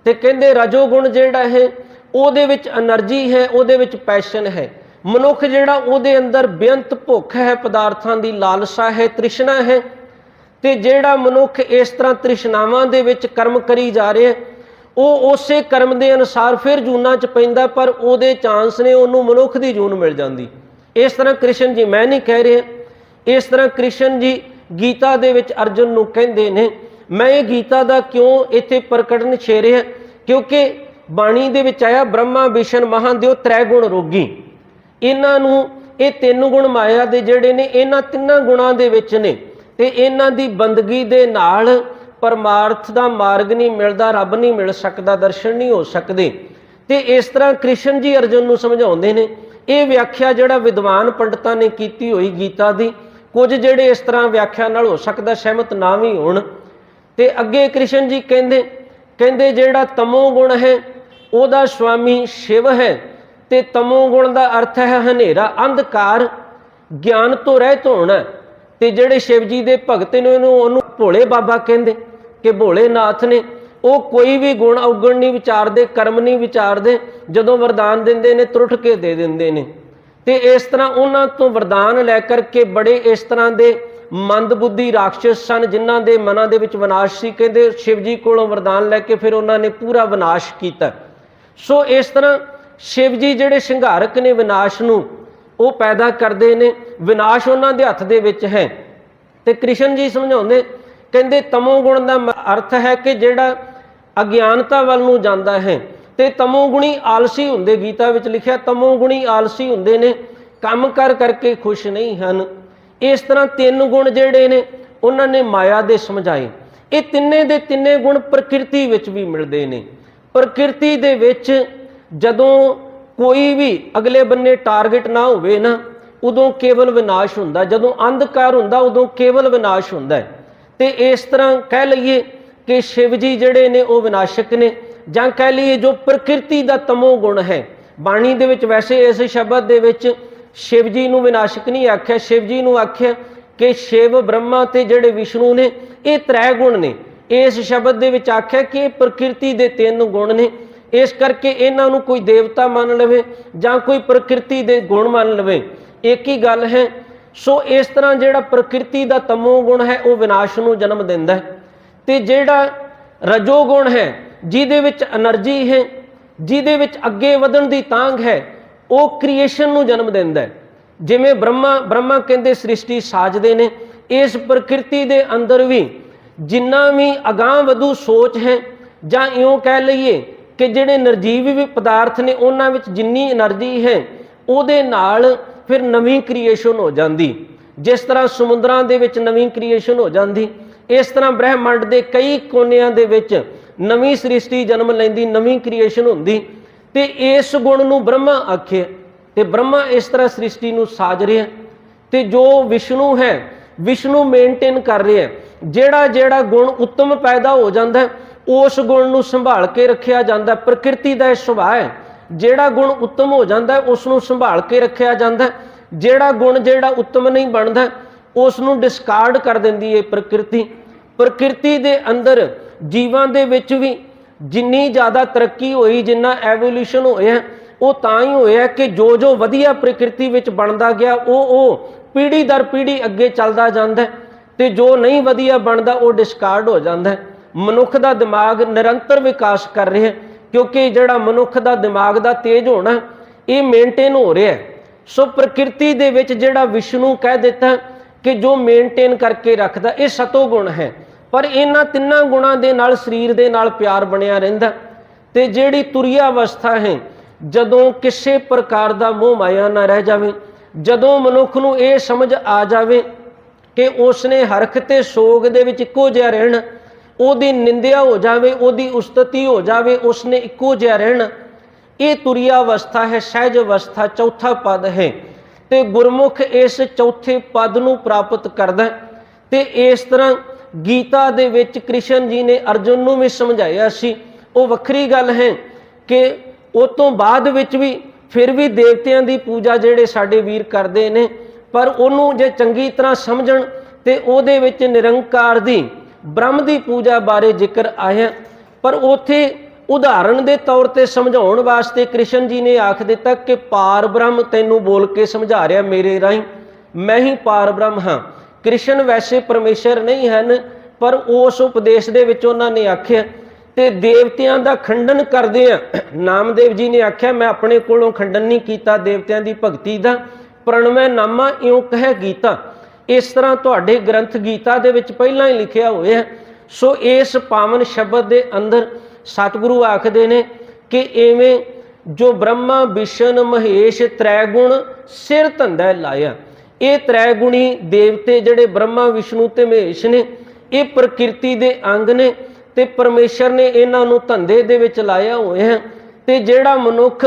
ਤੇ ਕਹਿੰਦੇ ਰਜੋ ਗੁਣ ਜਿਹੜਾ ਹੈ, ਉਹਦੇ ਵਿੱਚ એનર્ਜੀ ਹੈ, ਉਹਦੇ ਵਿੱਚ ਪੈਸ਼ਨ ਹੈ। ਮਨੁੱਖ ਜਿਹੜਾ ਉਹਦੇ ਅੰਦਰ ਬੇਅੰਤ ਭੁੱਖ ਹੈ, ਪਦਾਰਥਾਂ ਦੀ ਲਾਲਸਾ ਹੈ, ਤ੍ਰਿਸ਼ਨਾ ਹੈ ਤੇ ਜਿਹੜਾ ਮਨੁੱਖ ਇਸ ਤਰ੍ਹਾਂ ਤ੍ਰਿਸ਼ਨਾਵਾਂ ਦੇ ਵਿੱਚ ਕਰਮ ਕਰੀ ਜਾ ਰਿਹਾ, ਉਹ ਉਸੇ ਕਰਮ ਦੇ ਅਨੁਸਾਰ ਫਿਰ ਜੂਨਾਂ ਚ ਪੈਂਦਾ, ਪਰ ਉਹਦੇ ਚਾਂਸ ਨੇ ਉਹਨੂੰ ਮਨੁੱਖ ਦੀ ਜੂਨ ਮਿਲ ਜਾਂਦੀ। ਇਸ ਤਰ੍ਹਾਂ ਕ੍ਰਿਸ਼ਨ ਜੀ, ਮੈਂ ਨਹੀਂ ਕਹਿ ਰਿਹਾ, ਇਸ ਤਰ੍ਹਾਂ ਕ੍ਰਿਸ਼ਨ ਜੀ ਗੀਤਾ ਦੇ ਵਿੱਚ ਅਰਜੁਨ ਨੂੰ ਕਹਿੰਦੇ ਨੇ, ਮੈਂ ਇਹ ਗੀਤਾ ਦਾ ਕਿਉਂ ਇੱਥੇ ਪ੍ਰਕਟਨ ਛੇ ਰਿਹਾ ਕਿਉਂਕਿ ਬਾਣੀ ਦੇ ਵਿੱਚ ਆਇਆ, ਬ੍ਰਹਮਾ, ਵਿਸ਼ਨ ਮਹਾਦੇਵ ਤ੍ਰੈ ਗੁਣ ਰੋਗੀ। ਇਹਨਾਂ ਨੂੰ ਇਹ ਤਿੰਨ ਗੁਣ ਮਾਇਆ ਦੇ ਜਿਹੜੇ ਨੇ, ਇਹਨਾਂ ਤਿੰਨਾਂ ਗੁਣਾਂ ਦੇ ਵਿੱਚ ਨੇ। ਤੇ ਇਹਨਾਂ ਦੀ ਬੰਦਗੀ ਦੇ ਨਾਲ ਪਰਮਾਰਥ ਦਾ ਮਾਰਗ ਨਹੀਂ ਮਿਲਦਾ, ਰੱਬ ਨਹੀਂ ਮਿਲ ਸਕਦਾ, ਦਰਸ਼ਨ ਨਹੀਂ ਹੋ ਸਕਦੇ। ਤੇ ਇਸ ਤਰ੍ਹਾਂ ਕ੍ਰਿਸ਼ਨ ਜੀ ਅਰਜੁਨ ਨੂੰ ਸਮਝਾਉਂਦੇ ਨੇ, ਇਹ ਵਿਆਖਿਆ ਜਿਹੜਾ ਵਿਦਵਾਨ ਪੰਡਤਾਂ ਨੇ ਕੀਤੀ ਹੋਈ ਗੀਤਾ ਦੀ, ਕੁਝ ਜਿਹੜੇ ਇਸ ਤਰ੍ਹਾਂ ਵਿਆਖਿਆ ਨਾਲ ਹੋ ਸਕਦਾ, ਸਹਿਮਤ ਨਾ ਵੀ ਹੋਣ। ਤੇ ਅੱਗੇ ਕ੍ਰਿਸ਼ਨ ਜੀ ਕਹਿੰਦੇ ਕਹਿੰਦੇ ਜਿਹੜਾ ਤਮੋ ਗੁਣ ਹੈ, ਉਹਦਾ ਸੁਆਮੀ ਸ਼ਿਵ ਹੈ। ਤੇ ਤਮੋ ਗੁਣ ਦਾ ਅਰਥ ਹੈ ਹਨੇਰਾ, ਅੰਧਕਾਰ, ਗਿਆਨ ਤੋਂ ਰਹਿਤ ਹੋਣਾ ਤੇ ਜਿਹੜੇ ਸ਼ਿਵ ਜੀ ਦੇ ਭਗਤ ਨੇ ਉਹਨੂੰ ਉਹਨੂੰ ਭੋਲੇ ਬਾਬਾ ਕਹਿੰਦੇ ਕਿ ਭੋਲੇਨਾਥ ਨੇ, ਉਹ ਕੋਈ ਵੀ ਗੁਣ ਔਗਣ ਨਹੀਂ ਵਿਚਾਰਦੇ, ਕਰਮ ਨਹੀਂ ਵਿਚਾਰਦੇ, ਜਦੋਂ ਵਰਦਾਨ ਦਿੰਦੇ ਨੇ ਤਰੁੱਠ ਕੇ ਦੇ ਦਿੰਦੇ ਨੇ। ਤੇ ਇਸ ਤਰ੍ਹਾਂ ਉਹਨਾਂ ਤੋਂ ਵਰਦਾਨ ਲੈ ਕਰਕੇ ਬੜੇ ਇਸ ਤਰ੍ਹਾਂ ਦੇ ਮੰਦਬੁੱਧੀ ਰਾਖਸ਼ ਸਨ, ਜਿਨ੍ਹਾਂ ਦੇ ਮਨਾਂ ਦੇ ਵਿੱਚ ਵਿਨਾਸ਼ ਸੀ। ਕਹਿੰਦੇ ਸ਼ਿਵ ਜੀ ਕੋਲੋਂ ਵਰਦਾਨ ਲੈ ਕੇ ਫਿਰ ਉਹਨਾਂ ਨੇ ਪੂਰਾ ਵਿਨਾਸ਼ ਕੀਤਾ। ਸੋ ਇਸ ਤਰ੍ਹਾਂ ਸ਼ਿਵ ਜੀ ਜਿਹੜੇ ਸ਼ਿੰਗਾਰਕ ਨੇ ਵਿਨਾਸ਼ ਨੂੰ ਉਹ ਪੈਦਾ ਕਰਦੇ ਨੇ, ਵਿਨਾਸ਼ ਉਹਨਾਂ ਦੇ ਹੱਥ ਦੇ ਵਿੱਚ ਹੈ। ਤੇ ਕ੍ਰਿਸ਼ਨ ਜੀ ਸਮਝਾਉਂਦੇ, ਕਹਿੰਦੇ, ਤਮੋ ਗੁਣ ਦਾ ਮ- ਅਰਥ ਹੈ ਕਿ ਜਿਹੜਾ ਅਗਿਆਨਤਾ ਵੱਲ ਨੂੰ ਜਾਂਦਾ ਹੈ। ਤੇ ਤਮੋ ਗੁਣੀ ਆਲਸੀ ਹੁੰਦੇ, ਗੀਤਾ ਵਿੱਚ ਲਿਖਿਆ, ਤਮੋ ਗੁਣੀ ਆਲਸੀ ਹੁੰਦੇ ਨੇ, ਕੰਮ ਕਰ ਕਰਕੇ ਖੁਸ਼ ਨਹੀਂ ਹਨ। ਇਸ ਤਰ੍ਹਾਂ ਤਿੰਨ ਗੁਣ ਜਿਹੜੇ ਨੇ, ਉਹਨਾਂ ਨੇ ਮਾਇਆ ਦੇ ਸਮਝਾਏ। ਇਹ ਤਿੰਨੇ ਦੇ ਤਿੰਨੇ ਗੁਣ ਪ੍ਰਕਿਰਤੀ ਵਿੱਚ ਵੀ ਮਿਲਦੇ ਨੇ। ਪ੍ਰਕਿਰਤੀ ਦੇ ਵਿੱਚ ਜਦੋਂ ਕੋਈ ਵੀ ਅਗਲੇ ਬੰਨੇ ਟਾਰਗੇਟ ਨਾ ਹੋਵੇ ਨਾ, ਉਦੋਂ ਕੇਵਲ ਵਿਨਾਸ਼ ਹੁੰਦਾ। ਜਦੋਂ ਅੰਧਕਾਰ ਹੁੰਦਾ, ਉਦੋਂ ਕੇਵਲ ਵਿਨਾਸ਼ ਹੁੰਦਾ ਹੈ। ਤੇ ਇਸ ਤਰ੍ਹਾਂ ਕਹਿ ਲਈਏ ਕਿ ਸ਼ਿਵ ਜੀ ਜਿਹੜੇ ਨੇ, ਉਹ ਵਿਨਾਸ਼ਕ ਨੇ। ਜਾਂ ਕਹਿ ਲਈਏ ਜੋ ਪ੍ਰਕਿਰਤੀ ਦਾ ਤਮੋ ਗੁਣ ਹੈ। ਬਾਣੀ ਦੇ ਵਿੱਚ ਵੈਸੇ ਇਸ ਸ਼ਬਦ ਦੇ ਵਿੱਚ ਸ਼ਿਵ ਜੀ ਨੂੰ ਵਿਨਾਸ਼ਕ ਨਹੀਂ ਆਖਿਆ। ਸ਼ਿਵ ਜੀ ਨੂੰ ਆਖਿਆ ਕਿ ਸ਼ਿਵ ਬ੍ਰਹਮਾ ਤੇ ਜਿਹੜੇ ਵਿਸ਼ਨੂੰ ਨੇ, ਇਹ ਤ੍ਰੈ ਗੁਣ ਨੇ। ਇਸ ਸ਼ਬਦ ਦੇ ਵਿੱਚ ਆਖਿਆ ਕਿ ਇਹ ਪ੍ਰਕਿਰਤੀ ਦੇ ਤਿੰਨ ਗੁਣ ਨੇ। ਇਸ ਕਰਕੇ ਇਹਨਾਂ ਨੂੰ ਕੋਈ ਦੇਵਤਾ ਮੰਨ ਲਵੇ ਜਾਂ ਕੋਈ ਪ੍ਰਕਿਰਤੀ ਦੇ ਗੁਣ ਮੰਨ ਲਵੇ। ਇੱਕ ਹੀ ਗੱਲ ਹੈ, ਸੋ ਇਸ ਤਰ੍ਹਾਂ ਜਿਹੜਾ ਪ੍ਰਕਿਰਤੀ ਦਾ ਤਮੋ ਗੁਣ ਹੈ, ਉਹ ਵਿਨਾਸ਼ ਨੂੰ ਜਨਮ ਦਿੰਦਾ ਹੈ। ਤੇ ਜਿਹੜਾ ਰਜੋ ਗੁਣ ਹੈ, ਜਿਹਦੇ ਵਿੱਚ એનર્ਜੀ ਹੈ, ਜਿਹਦੇ ਵਿੱਚ ਅੱਗੇ ਵਧਣ ਦੀ ਤਾਂਗ ਹੈ, ਉਹ ਕ੍ਰੀਏਸ਼ਨ ਨੂੰ ਜਨਮ ਦਿੰਦਾ ਹੈ। ਜਿਵੇਂ ਬ੍ਰਹਮਾ ਬ੍ਰਹਮਾ ਕਹਿੰਦੇ ਸ੍ਰਿਸ਼ਟੀ ਸਾਜਦੇ ਨੇ, ਇਸ ਪ੍ਰਕਿਰਤੀ ਦੇ ਅੰਦਰ ਵੀ ਜਿੰਨਾ ਵੀ ਅਗਾਹ ਵਧੂ ਸੋਚ ਹੈ ਜਾਂ ਇਉਂ ਕਹਿ ਲਈਏ ਕਿ ਜਿਹੜੇ ਨਿਰਜੀਵ ਵੀ ਪਦਾਰਥ ਨੇ ਉਹਨਾਂ ਵਿੱਚ ਜਿੰਨੀ એનર્ਜੀ ਹੈ, ਉਹਦੇ ਨਾਲ ਫਿਰ ਨਵੀਂ ਕ੍ਰੀਏਸ਼ਨ ਹੋ ਜਾਂਦੀ। ਜਿਸ ਤਰ੍ਹਾਂ ਸਮੁੰਦਰਾਂ ਦੇ ਵਿੱਚ ਨਵੀਂ ਕ੍ਰੀਏਸ਼ਨ ਹੋ ਜਾਂਦੀ, ਇਸ ਤਰ੍ਹਾਂ ਬ੍ਰਹਿਮੰਡ ਦੇ ਕਈ ਕੋਨਿਆਂ ਦੇ ਵਿੱਚ ਨਵੀਂ ਸ੍ਰਿਸ਼ਟੀ ਜਨਮ ਲੈਂਦੀ, ਨਵੀਂ ਕ੍ਰੀਏਸ਼ਨ ਹੁੰਦੀ। ਤੇ ਇਸ ਗੁਣ ਨੂੰ ਬ੍ਰਹਮਾ ਆਖਿਆ ਤੇ ਬ੍ਰਹਮਾ ਇਸ ਤਰ੍ਹਾਂ ਸ੍ਰਿਸ਼ਟੀ ਨੂੰ ਸਾਜ ਰਿਹਾ ਤੇ ਜੋ ਵਿਸ਼ਨੂੰ ਹੈ, ਵਿਸ਼ਨੂੰ ਮੇਨਟੇਨ ਕਰ ਰਿਹਾ ਜਿਹੜਾ ਜਿਹੜਾ ਗੁਣ ਉੱਤਮ ਪੈਦਾ ਹੋ ਜਾਂਦਾ ਉਸ ਗੁਣ ਨੂੰ ਸੰਭਾਲ ਕੇ ਰੱਖਿਆ ਜਾਂਦਾ ਪ੍ਰਕਿਰਤੀ ਦਾ ਇਹ ਸੁਭਾਅ ਹੈ। ਜਿਹੜਾ ਗੁਣ ਉੱਤਮ ਹੋ ਜਾਂਦਾ ਉਸ ਨੂੰ ਸੰਭਾਲ ਕੇ ਰੱਖਿਆ ਜਾਂਦਾ ਜਿਹੜਾ ਗੁਣ ਜਿਹੜਾ ਉੱਤਮ ਨਹੀਂ ਬਣਦਾ ਉਸ ਨੂੰ ਡਿਸਕਾਰਡ ਕਰ ਦਿੰਦੀ ਹੈ ਪ੍ਰਕਿਰਤੀ। ਪ੍ਰਕਿਰਤੀ ਦੇ ਅੰਦਰ ਜੀਵਾਂ ਦੇ ਵਿੱਚ ਵੀ ਜਿੰਨੀ ਜ਼ਿਆਦਾ ਤਰੱਕੀ ਹੋਈ, ਜਿੰਨਾ ਐਵੋਲੂਸ਼ਨ ਹੋਇਆ ਉਹ ਤਾਂ ਹੀ ਹੋਇਆ ਕਿ ਜੋ ਜੋ ਵਧੀਆ ਪ੍ਰਕਿਰਤੀ ਵਿੱਚ ਬਣਦਾ ਗਿਆ, ਉਹ ਉਹ ਪੀੜ੍ਹੀ ਦਰ ਪੀੜ੍ਹੀ ਅੱਗੇ ਚੱਲਦਾ ਜਾਂਦਾ ਹੈ ਤੇ ਜੋ ਨਹੀਂ ਵਧੀਆ ਬਣਦਾ, ਉਹ ਡਿਸਕਾਰਡ ਹੋ ਜਾਂਦਾ ਹੈ। ਮਨੁੱਖ ਦਾ ਦਿਮਾਗ ਨਿਰੰਤਰ ਵਿਕਾਸ ਕਰ ਰਿਹਾ ਹੈ, ਕਿਉਂਕਿ ਜਿਹੜਾ ਮਨੁੱਖ ਦਾ ਦਿਮਾਗ ਦਾ ਤੇਜ਼ ਹੋਣਾ ਇਹ ਮੇਨਟੇਨ ਹੋ ਰਿਹਾ ਹੈ। ਸੋ ਪ੍ਰਕਿਰਤੀ ਦੇ ਵਿੱਚ ਜਿਹੜਾ ਵਿਸ਼ਨੂੰ ਕਹਿ ਦਿੱਤਾ ਕਿ ਜੋ ਮੇਨਟੇਨ ਕਰਕੇ ਰੱਖਦਾ, ਇਹ ਸਤੋ ਗੁਣ ਹੈ। ਪਰ ਇਹਨਾਂ ਤਿੰਨਾਂ ਗੁਣਾਂ ਦੇ ਨਾਲ, ਸਰੀਰ ਦੇ ਨਾਲ ਪਿਆਰ ਬਣਿਆ ਰਹਿੰਦਾ ਤੇ ਜਿਹੜੀ ਤੁਰਿਆ ਅਵਸਥਾ ਹੈ, ਜਦੋਂ ਕਿਸੇ ਪ੍ਰਕਾਰ ਦਾ ਮੋਹ ਮਾਇਆ ਨਾ ਰਹਿ ਜਾਵੇ, ਜਦੋਂ ਮਨੁੱਖ ਨੂੰ ਇਹ ਸਮਝ ਆ ਜਾਵੇ ਕਿ ਉਸਨੇ ਹਰਖ ਤੇ ਸੋਗ ਦੇ ਵਿੱਚ ਇੱਕੋ ਜਿਹਾ ਰਹਿਣਾ ਉਹਦੀ ਨਿੰਦਿਆ ਹੋ ਜਾਵੇ, ਉਹਦੀ ਉਸਤਤੀ ਹੋ ਜਾਵੇ, ਉਸਨੇ ਇੱਕੋ ਜਿਹਾ ਰਹਿਣਾ। ਇਹ ਤੁਰਿਆ ਅਵਸਥਾ ਹੈ, ਸਹਿਜ ਅਵਸਥਾ, ਚੌਥਾ ਪਦ ਹੈ। ਤੇ ਗੁਰਮੁਖ ਇਸ ਚੌਥੇ ਪਦ ਨੂੰ ਪ੍ਰਾਪਤ ਕਰਦਾ ਹੈ। ਤੇ ਇਸ ਤਰ੍ਹਾਂ ਗੀਤਾ ਦੇ ਵਿੱਚ ਕ੍ਰਿਸ਼ਨ ਜੀ ਨੇ ਅਰਜੁਨ ਨੂੰ ਵੀ ਸਮਝਾਇਆ ਸੀ। ਉਹ ਵੱਖਰੀ ਗੱਲ ਹੈ ਕਿ ਉਹ ਤੋਂ ਬਾਅਦ ਵਿੱਚ ਵੀ ਫਿਰ ਵੀ ਦੇਵਤਿਆਂ ਦੀ ਪੂਜਾ ਜਿਹੜੇ ਸਾਡੇ ਵੀਰ ਕਰਦੇ ਨੇ, ਪਰ ਉਹਨੂੰ ਜੇ ਚੰਗੀ ਤਰ੍ਹਾਂ ਸਮਝਣ ਤੇ ਉਹਦੇ ਵਿੱਚ ਨਿਰੰਕਾਰ ਦੀ ਬ੍ਰਹਮ ਦੀ ਪੂਜਾ ਬਾਰੇ ਜ਼ਿਕਰ ਆਇਆ, ਪਰ ਉਥੇ ਉਦਾਹਰਣ ਦੇ ਤੌਰ ਤੇ ਸਮਝਾਉਣ ਵਾਸਤੇ ਕ੍ਰਿਸ਼ਨ ਜੀ ਨੇ ਆਖ ਦਿੱਤਾ ਕਿ ਪਾਰ ਬ੍ਰਹਮ ਤੈਨੂੰ ਬੋਲ ਕੇ ਸਮਝਾ ਰਿਹਾ ਮੇਰੇ ਰਾਹੀਂ। ਮੈਂ ਹੀ ਪਾਰ ਬ੍ਰਹਮ ਹਾਂ। ਕ੍ਰਿਸ਼ਨ ਵੈਸੇ ਪਰਮੇਸ਼ਰ ਨਹੀਂ ਹਨ, ਪਰ ਉਸ ਉਪਦੇਸ਼ ਦੇ ਵਿੱਚ ਉਹਨਾਂ ਨੇ ਆਖਿਆ, ਤੇ ਦੇਵਤਿਆਂ ਦਾ ਖੰਡਨ ਕਰਦੇ ਆ। ਨਾਮਦੇਵ ਜੀ ਨੇ ਆਖਿਆ, ਮੈਂ ਆਪਣੇ ਕੋਲੋਂ ਖੰਡਨ ਨਹੀਂ ਕੀਤਾ, ਦੇਵਤਿਆਂ ਦੀ ਭਗਤੀ ਦਾ ਪ੍ਰਣਵੈ ਨਾਮਾ ਇਉਂ ਕਹਿ ਗੀਤਾ ਇਸ ਤਰ੍ਹਾਂ ਤੁਹਾਡੇ ਗ੍ਰੰਥ ਗੀਤਾ ਦੇ ਵਿੱਚ ਪਹਿਲਾਂ ਹੀ ਲਿਖਿਆ ਹੋਇਆ ਹੈ। ਸੋ ਇਸ ਪਾਵਨ ਸ਼ਬਦ ਦੇ ਅੰਦਰ ਸਤਿਗੁਰੂ ਆਖਦੇ ਨੇ ਕਿ ਐਵੇਂ ਜੋ ਬ੍ਰਹਮਾ, ਵਿਸ਼ਨ, ਮਹੇਸ਼ ਤ੍ਰੈ ਗੁਣ ਸਿਰ ਧੰਦਾ ਲਾਇਆ। ਇਹ ਤ੍ਰੈ ਗੁਣੀ ਦੇਵਤੇ ਜਿਹੜੇ ਬ੍ਰਹਮਾ, ਵਿਸ਼ਨੂੰ ਤੇ ਮਹੇਸ਼ ਨੇ, ਇਹ ਪ੍ਰਕਿਰਤੀ ਦੇ ਅੰਗ ਨੇ ਤੇ ਪਰਮੇਸ਼ਰ ਨੇ ਇਹਨਾਂ ਨੂੰ ਧੰਦੇ ਦੇ ਵਿੱਚ ਲਾਇਆ ਹੋਇਆ ਹੈ ਤੇ ਜਿਹੜਾ ਮਨੁੱਖ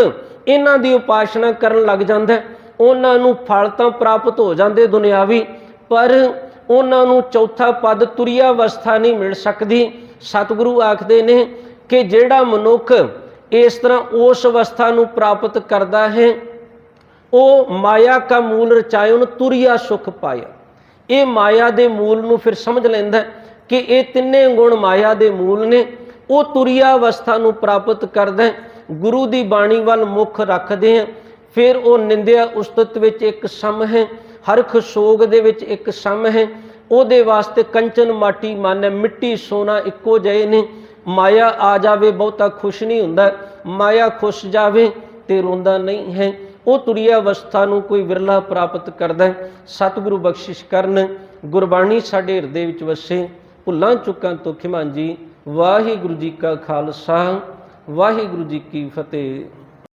ਇਹਨਾਂ ਦੀ ਉਪਾਸਨਾ ਕਰਨ ਲੱਗ ਜਾਂਦਾ ਉਹਨਾਂ ਨੂੰ ਫਲ ਤਾਂ ਪ੍ਰਾਪਤ ਹੋ ਜਾਂਦੇ ਦੁਨਿਆਵੀ ਪਰ ਉਹਨਾਂ ਨੂੰ ਚੌਥਾ ਪਦ ਤੁਰਿਆ ਅਵਸਥਾ ਨਹੀਂ ਮਿਲ ਸਕਦੀ। ਸਤਿਗੁਰੂ ਆਖਦੇ ਨੇ ਕਿ ਜਿਹੜਾ ਮਨੁੱਖ ਇਸ ਤਰ੍ਹਾਂ ਉਸ ਅਵਸਥਾ ਨੂੰ ਪ੍ਰਾਪਤ ਕਰਦਾ ਹੈ, ਉਹ ਮਾਇਆ ਕਾ ਮੂਲ ਰਚਾਇਉਨ ਤੁਰਿਆ ਸੁਖ ਪਾਇਆ। ਇਹ ਮਾਇਆ ਦੇ ਮੂਲ ਨੂੰ ਫਿਰ ਸਮਝ ਲੈਂਦਾ ਕਿ ਇਹ ਤਿੰਨੇ ਗੁਣ ਮਾਇਆ ਦੇ ਮੂਲ ਨੇ, ਉਹ ਤੁਰਿਆ ਅਵਸਥਾ ਨੂੰ ਪ੍ਰਾਪਤ ਕਰਦਾ ਗੁਰੂ ਦੀ ਬਾਣੀ ਵੱਲ ਮੁੱਖ ਰੱਖਦੇ ਆ ਫਿਰ ਉਹ ਨਿੰਦਿਆ ਉਸਤਤ ਵਿੱਚ ਇੱਕ ਸਮ ਹੈ ਹਰਖ ਸੋਗ ਦੇ ਵਿੱਚ ਇੱਕ ਸਮ ਹੈ। ਉਹਦੇ ਵਾਸਤੇ ਕੰਚਨ ਮਾਟੀ ਮਨ ਹੈ। ਮਿੱਟੀ ਸੋਨਾ ਇੱਕੋ ਜਿਹੇ ਨੇ। ਮਾਇਆ ਆ ਜਾਵੇ, ਬਹੁਤਾ ਖੁਸ਼ ਨਹੀਂ ਹੁੰਦਾ। ਮਾਇਆ ਖੁਸ਼ ਜਾਵੇ ਤੇ ਰੋਂਦਾ ਨਹੀਂ ਹੈ। ਉਹ ਤੁਰੀਆ ਅਵਸਥਾ ਨੂੰ ਕੋਈ ਵਿਰਲਾ ਪ੍ਰਾਪਤ ਕਰਦਾ ਸਤਿਗੁਰੂ ਬਖਸ਼ਿਸ਼ ਕਰਨ। ਗੁਰਬਾਣੀ ਸਾਡੇ ਹਿਰਦੇ ਵਿੱਚ ਵਸੇ। ਭੁੱਲਾਂ ਚੁੱਕਾਂ ਤੋਂ ਖਿਮਾਂਜੀ। ਵਾਹਿਗੁਰੂ ਜੀ ਕਾ ਖਾਲਸਾ। ਵਾਹਿਗੁਰੂ ਜੀ ਕੀ ਫਤਿਹ।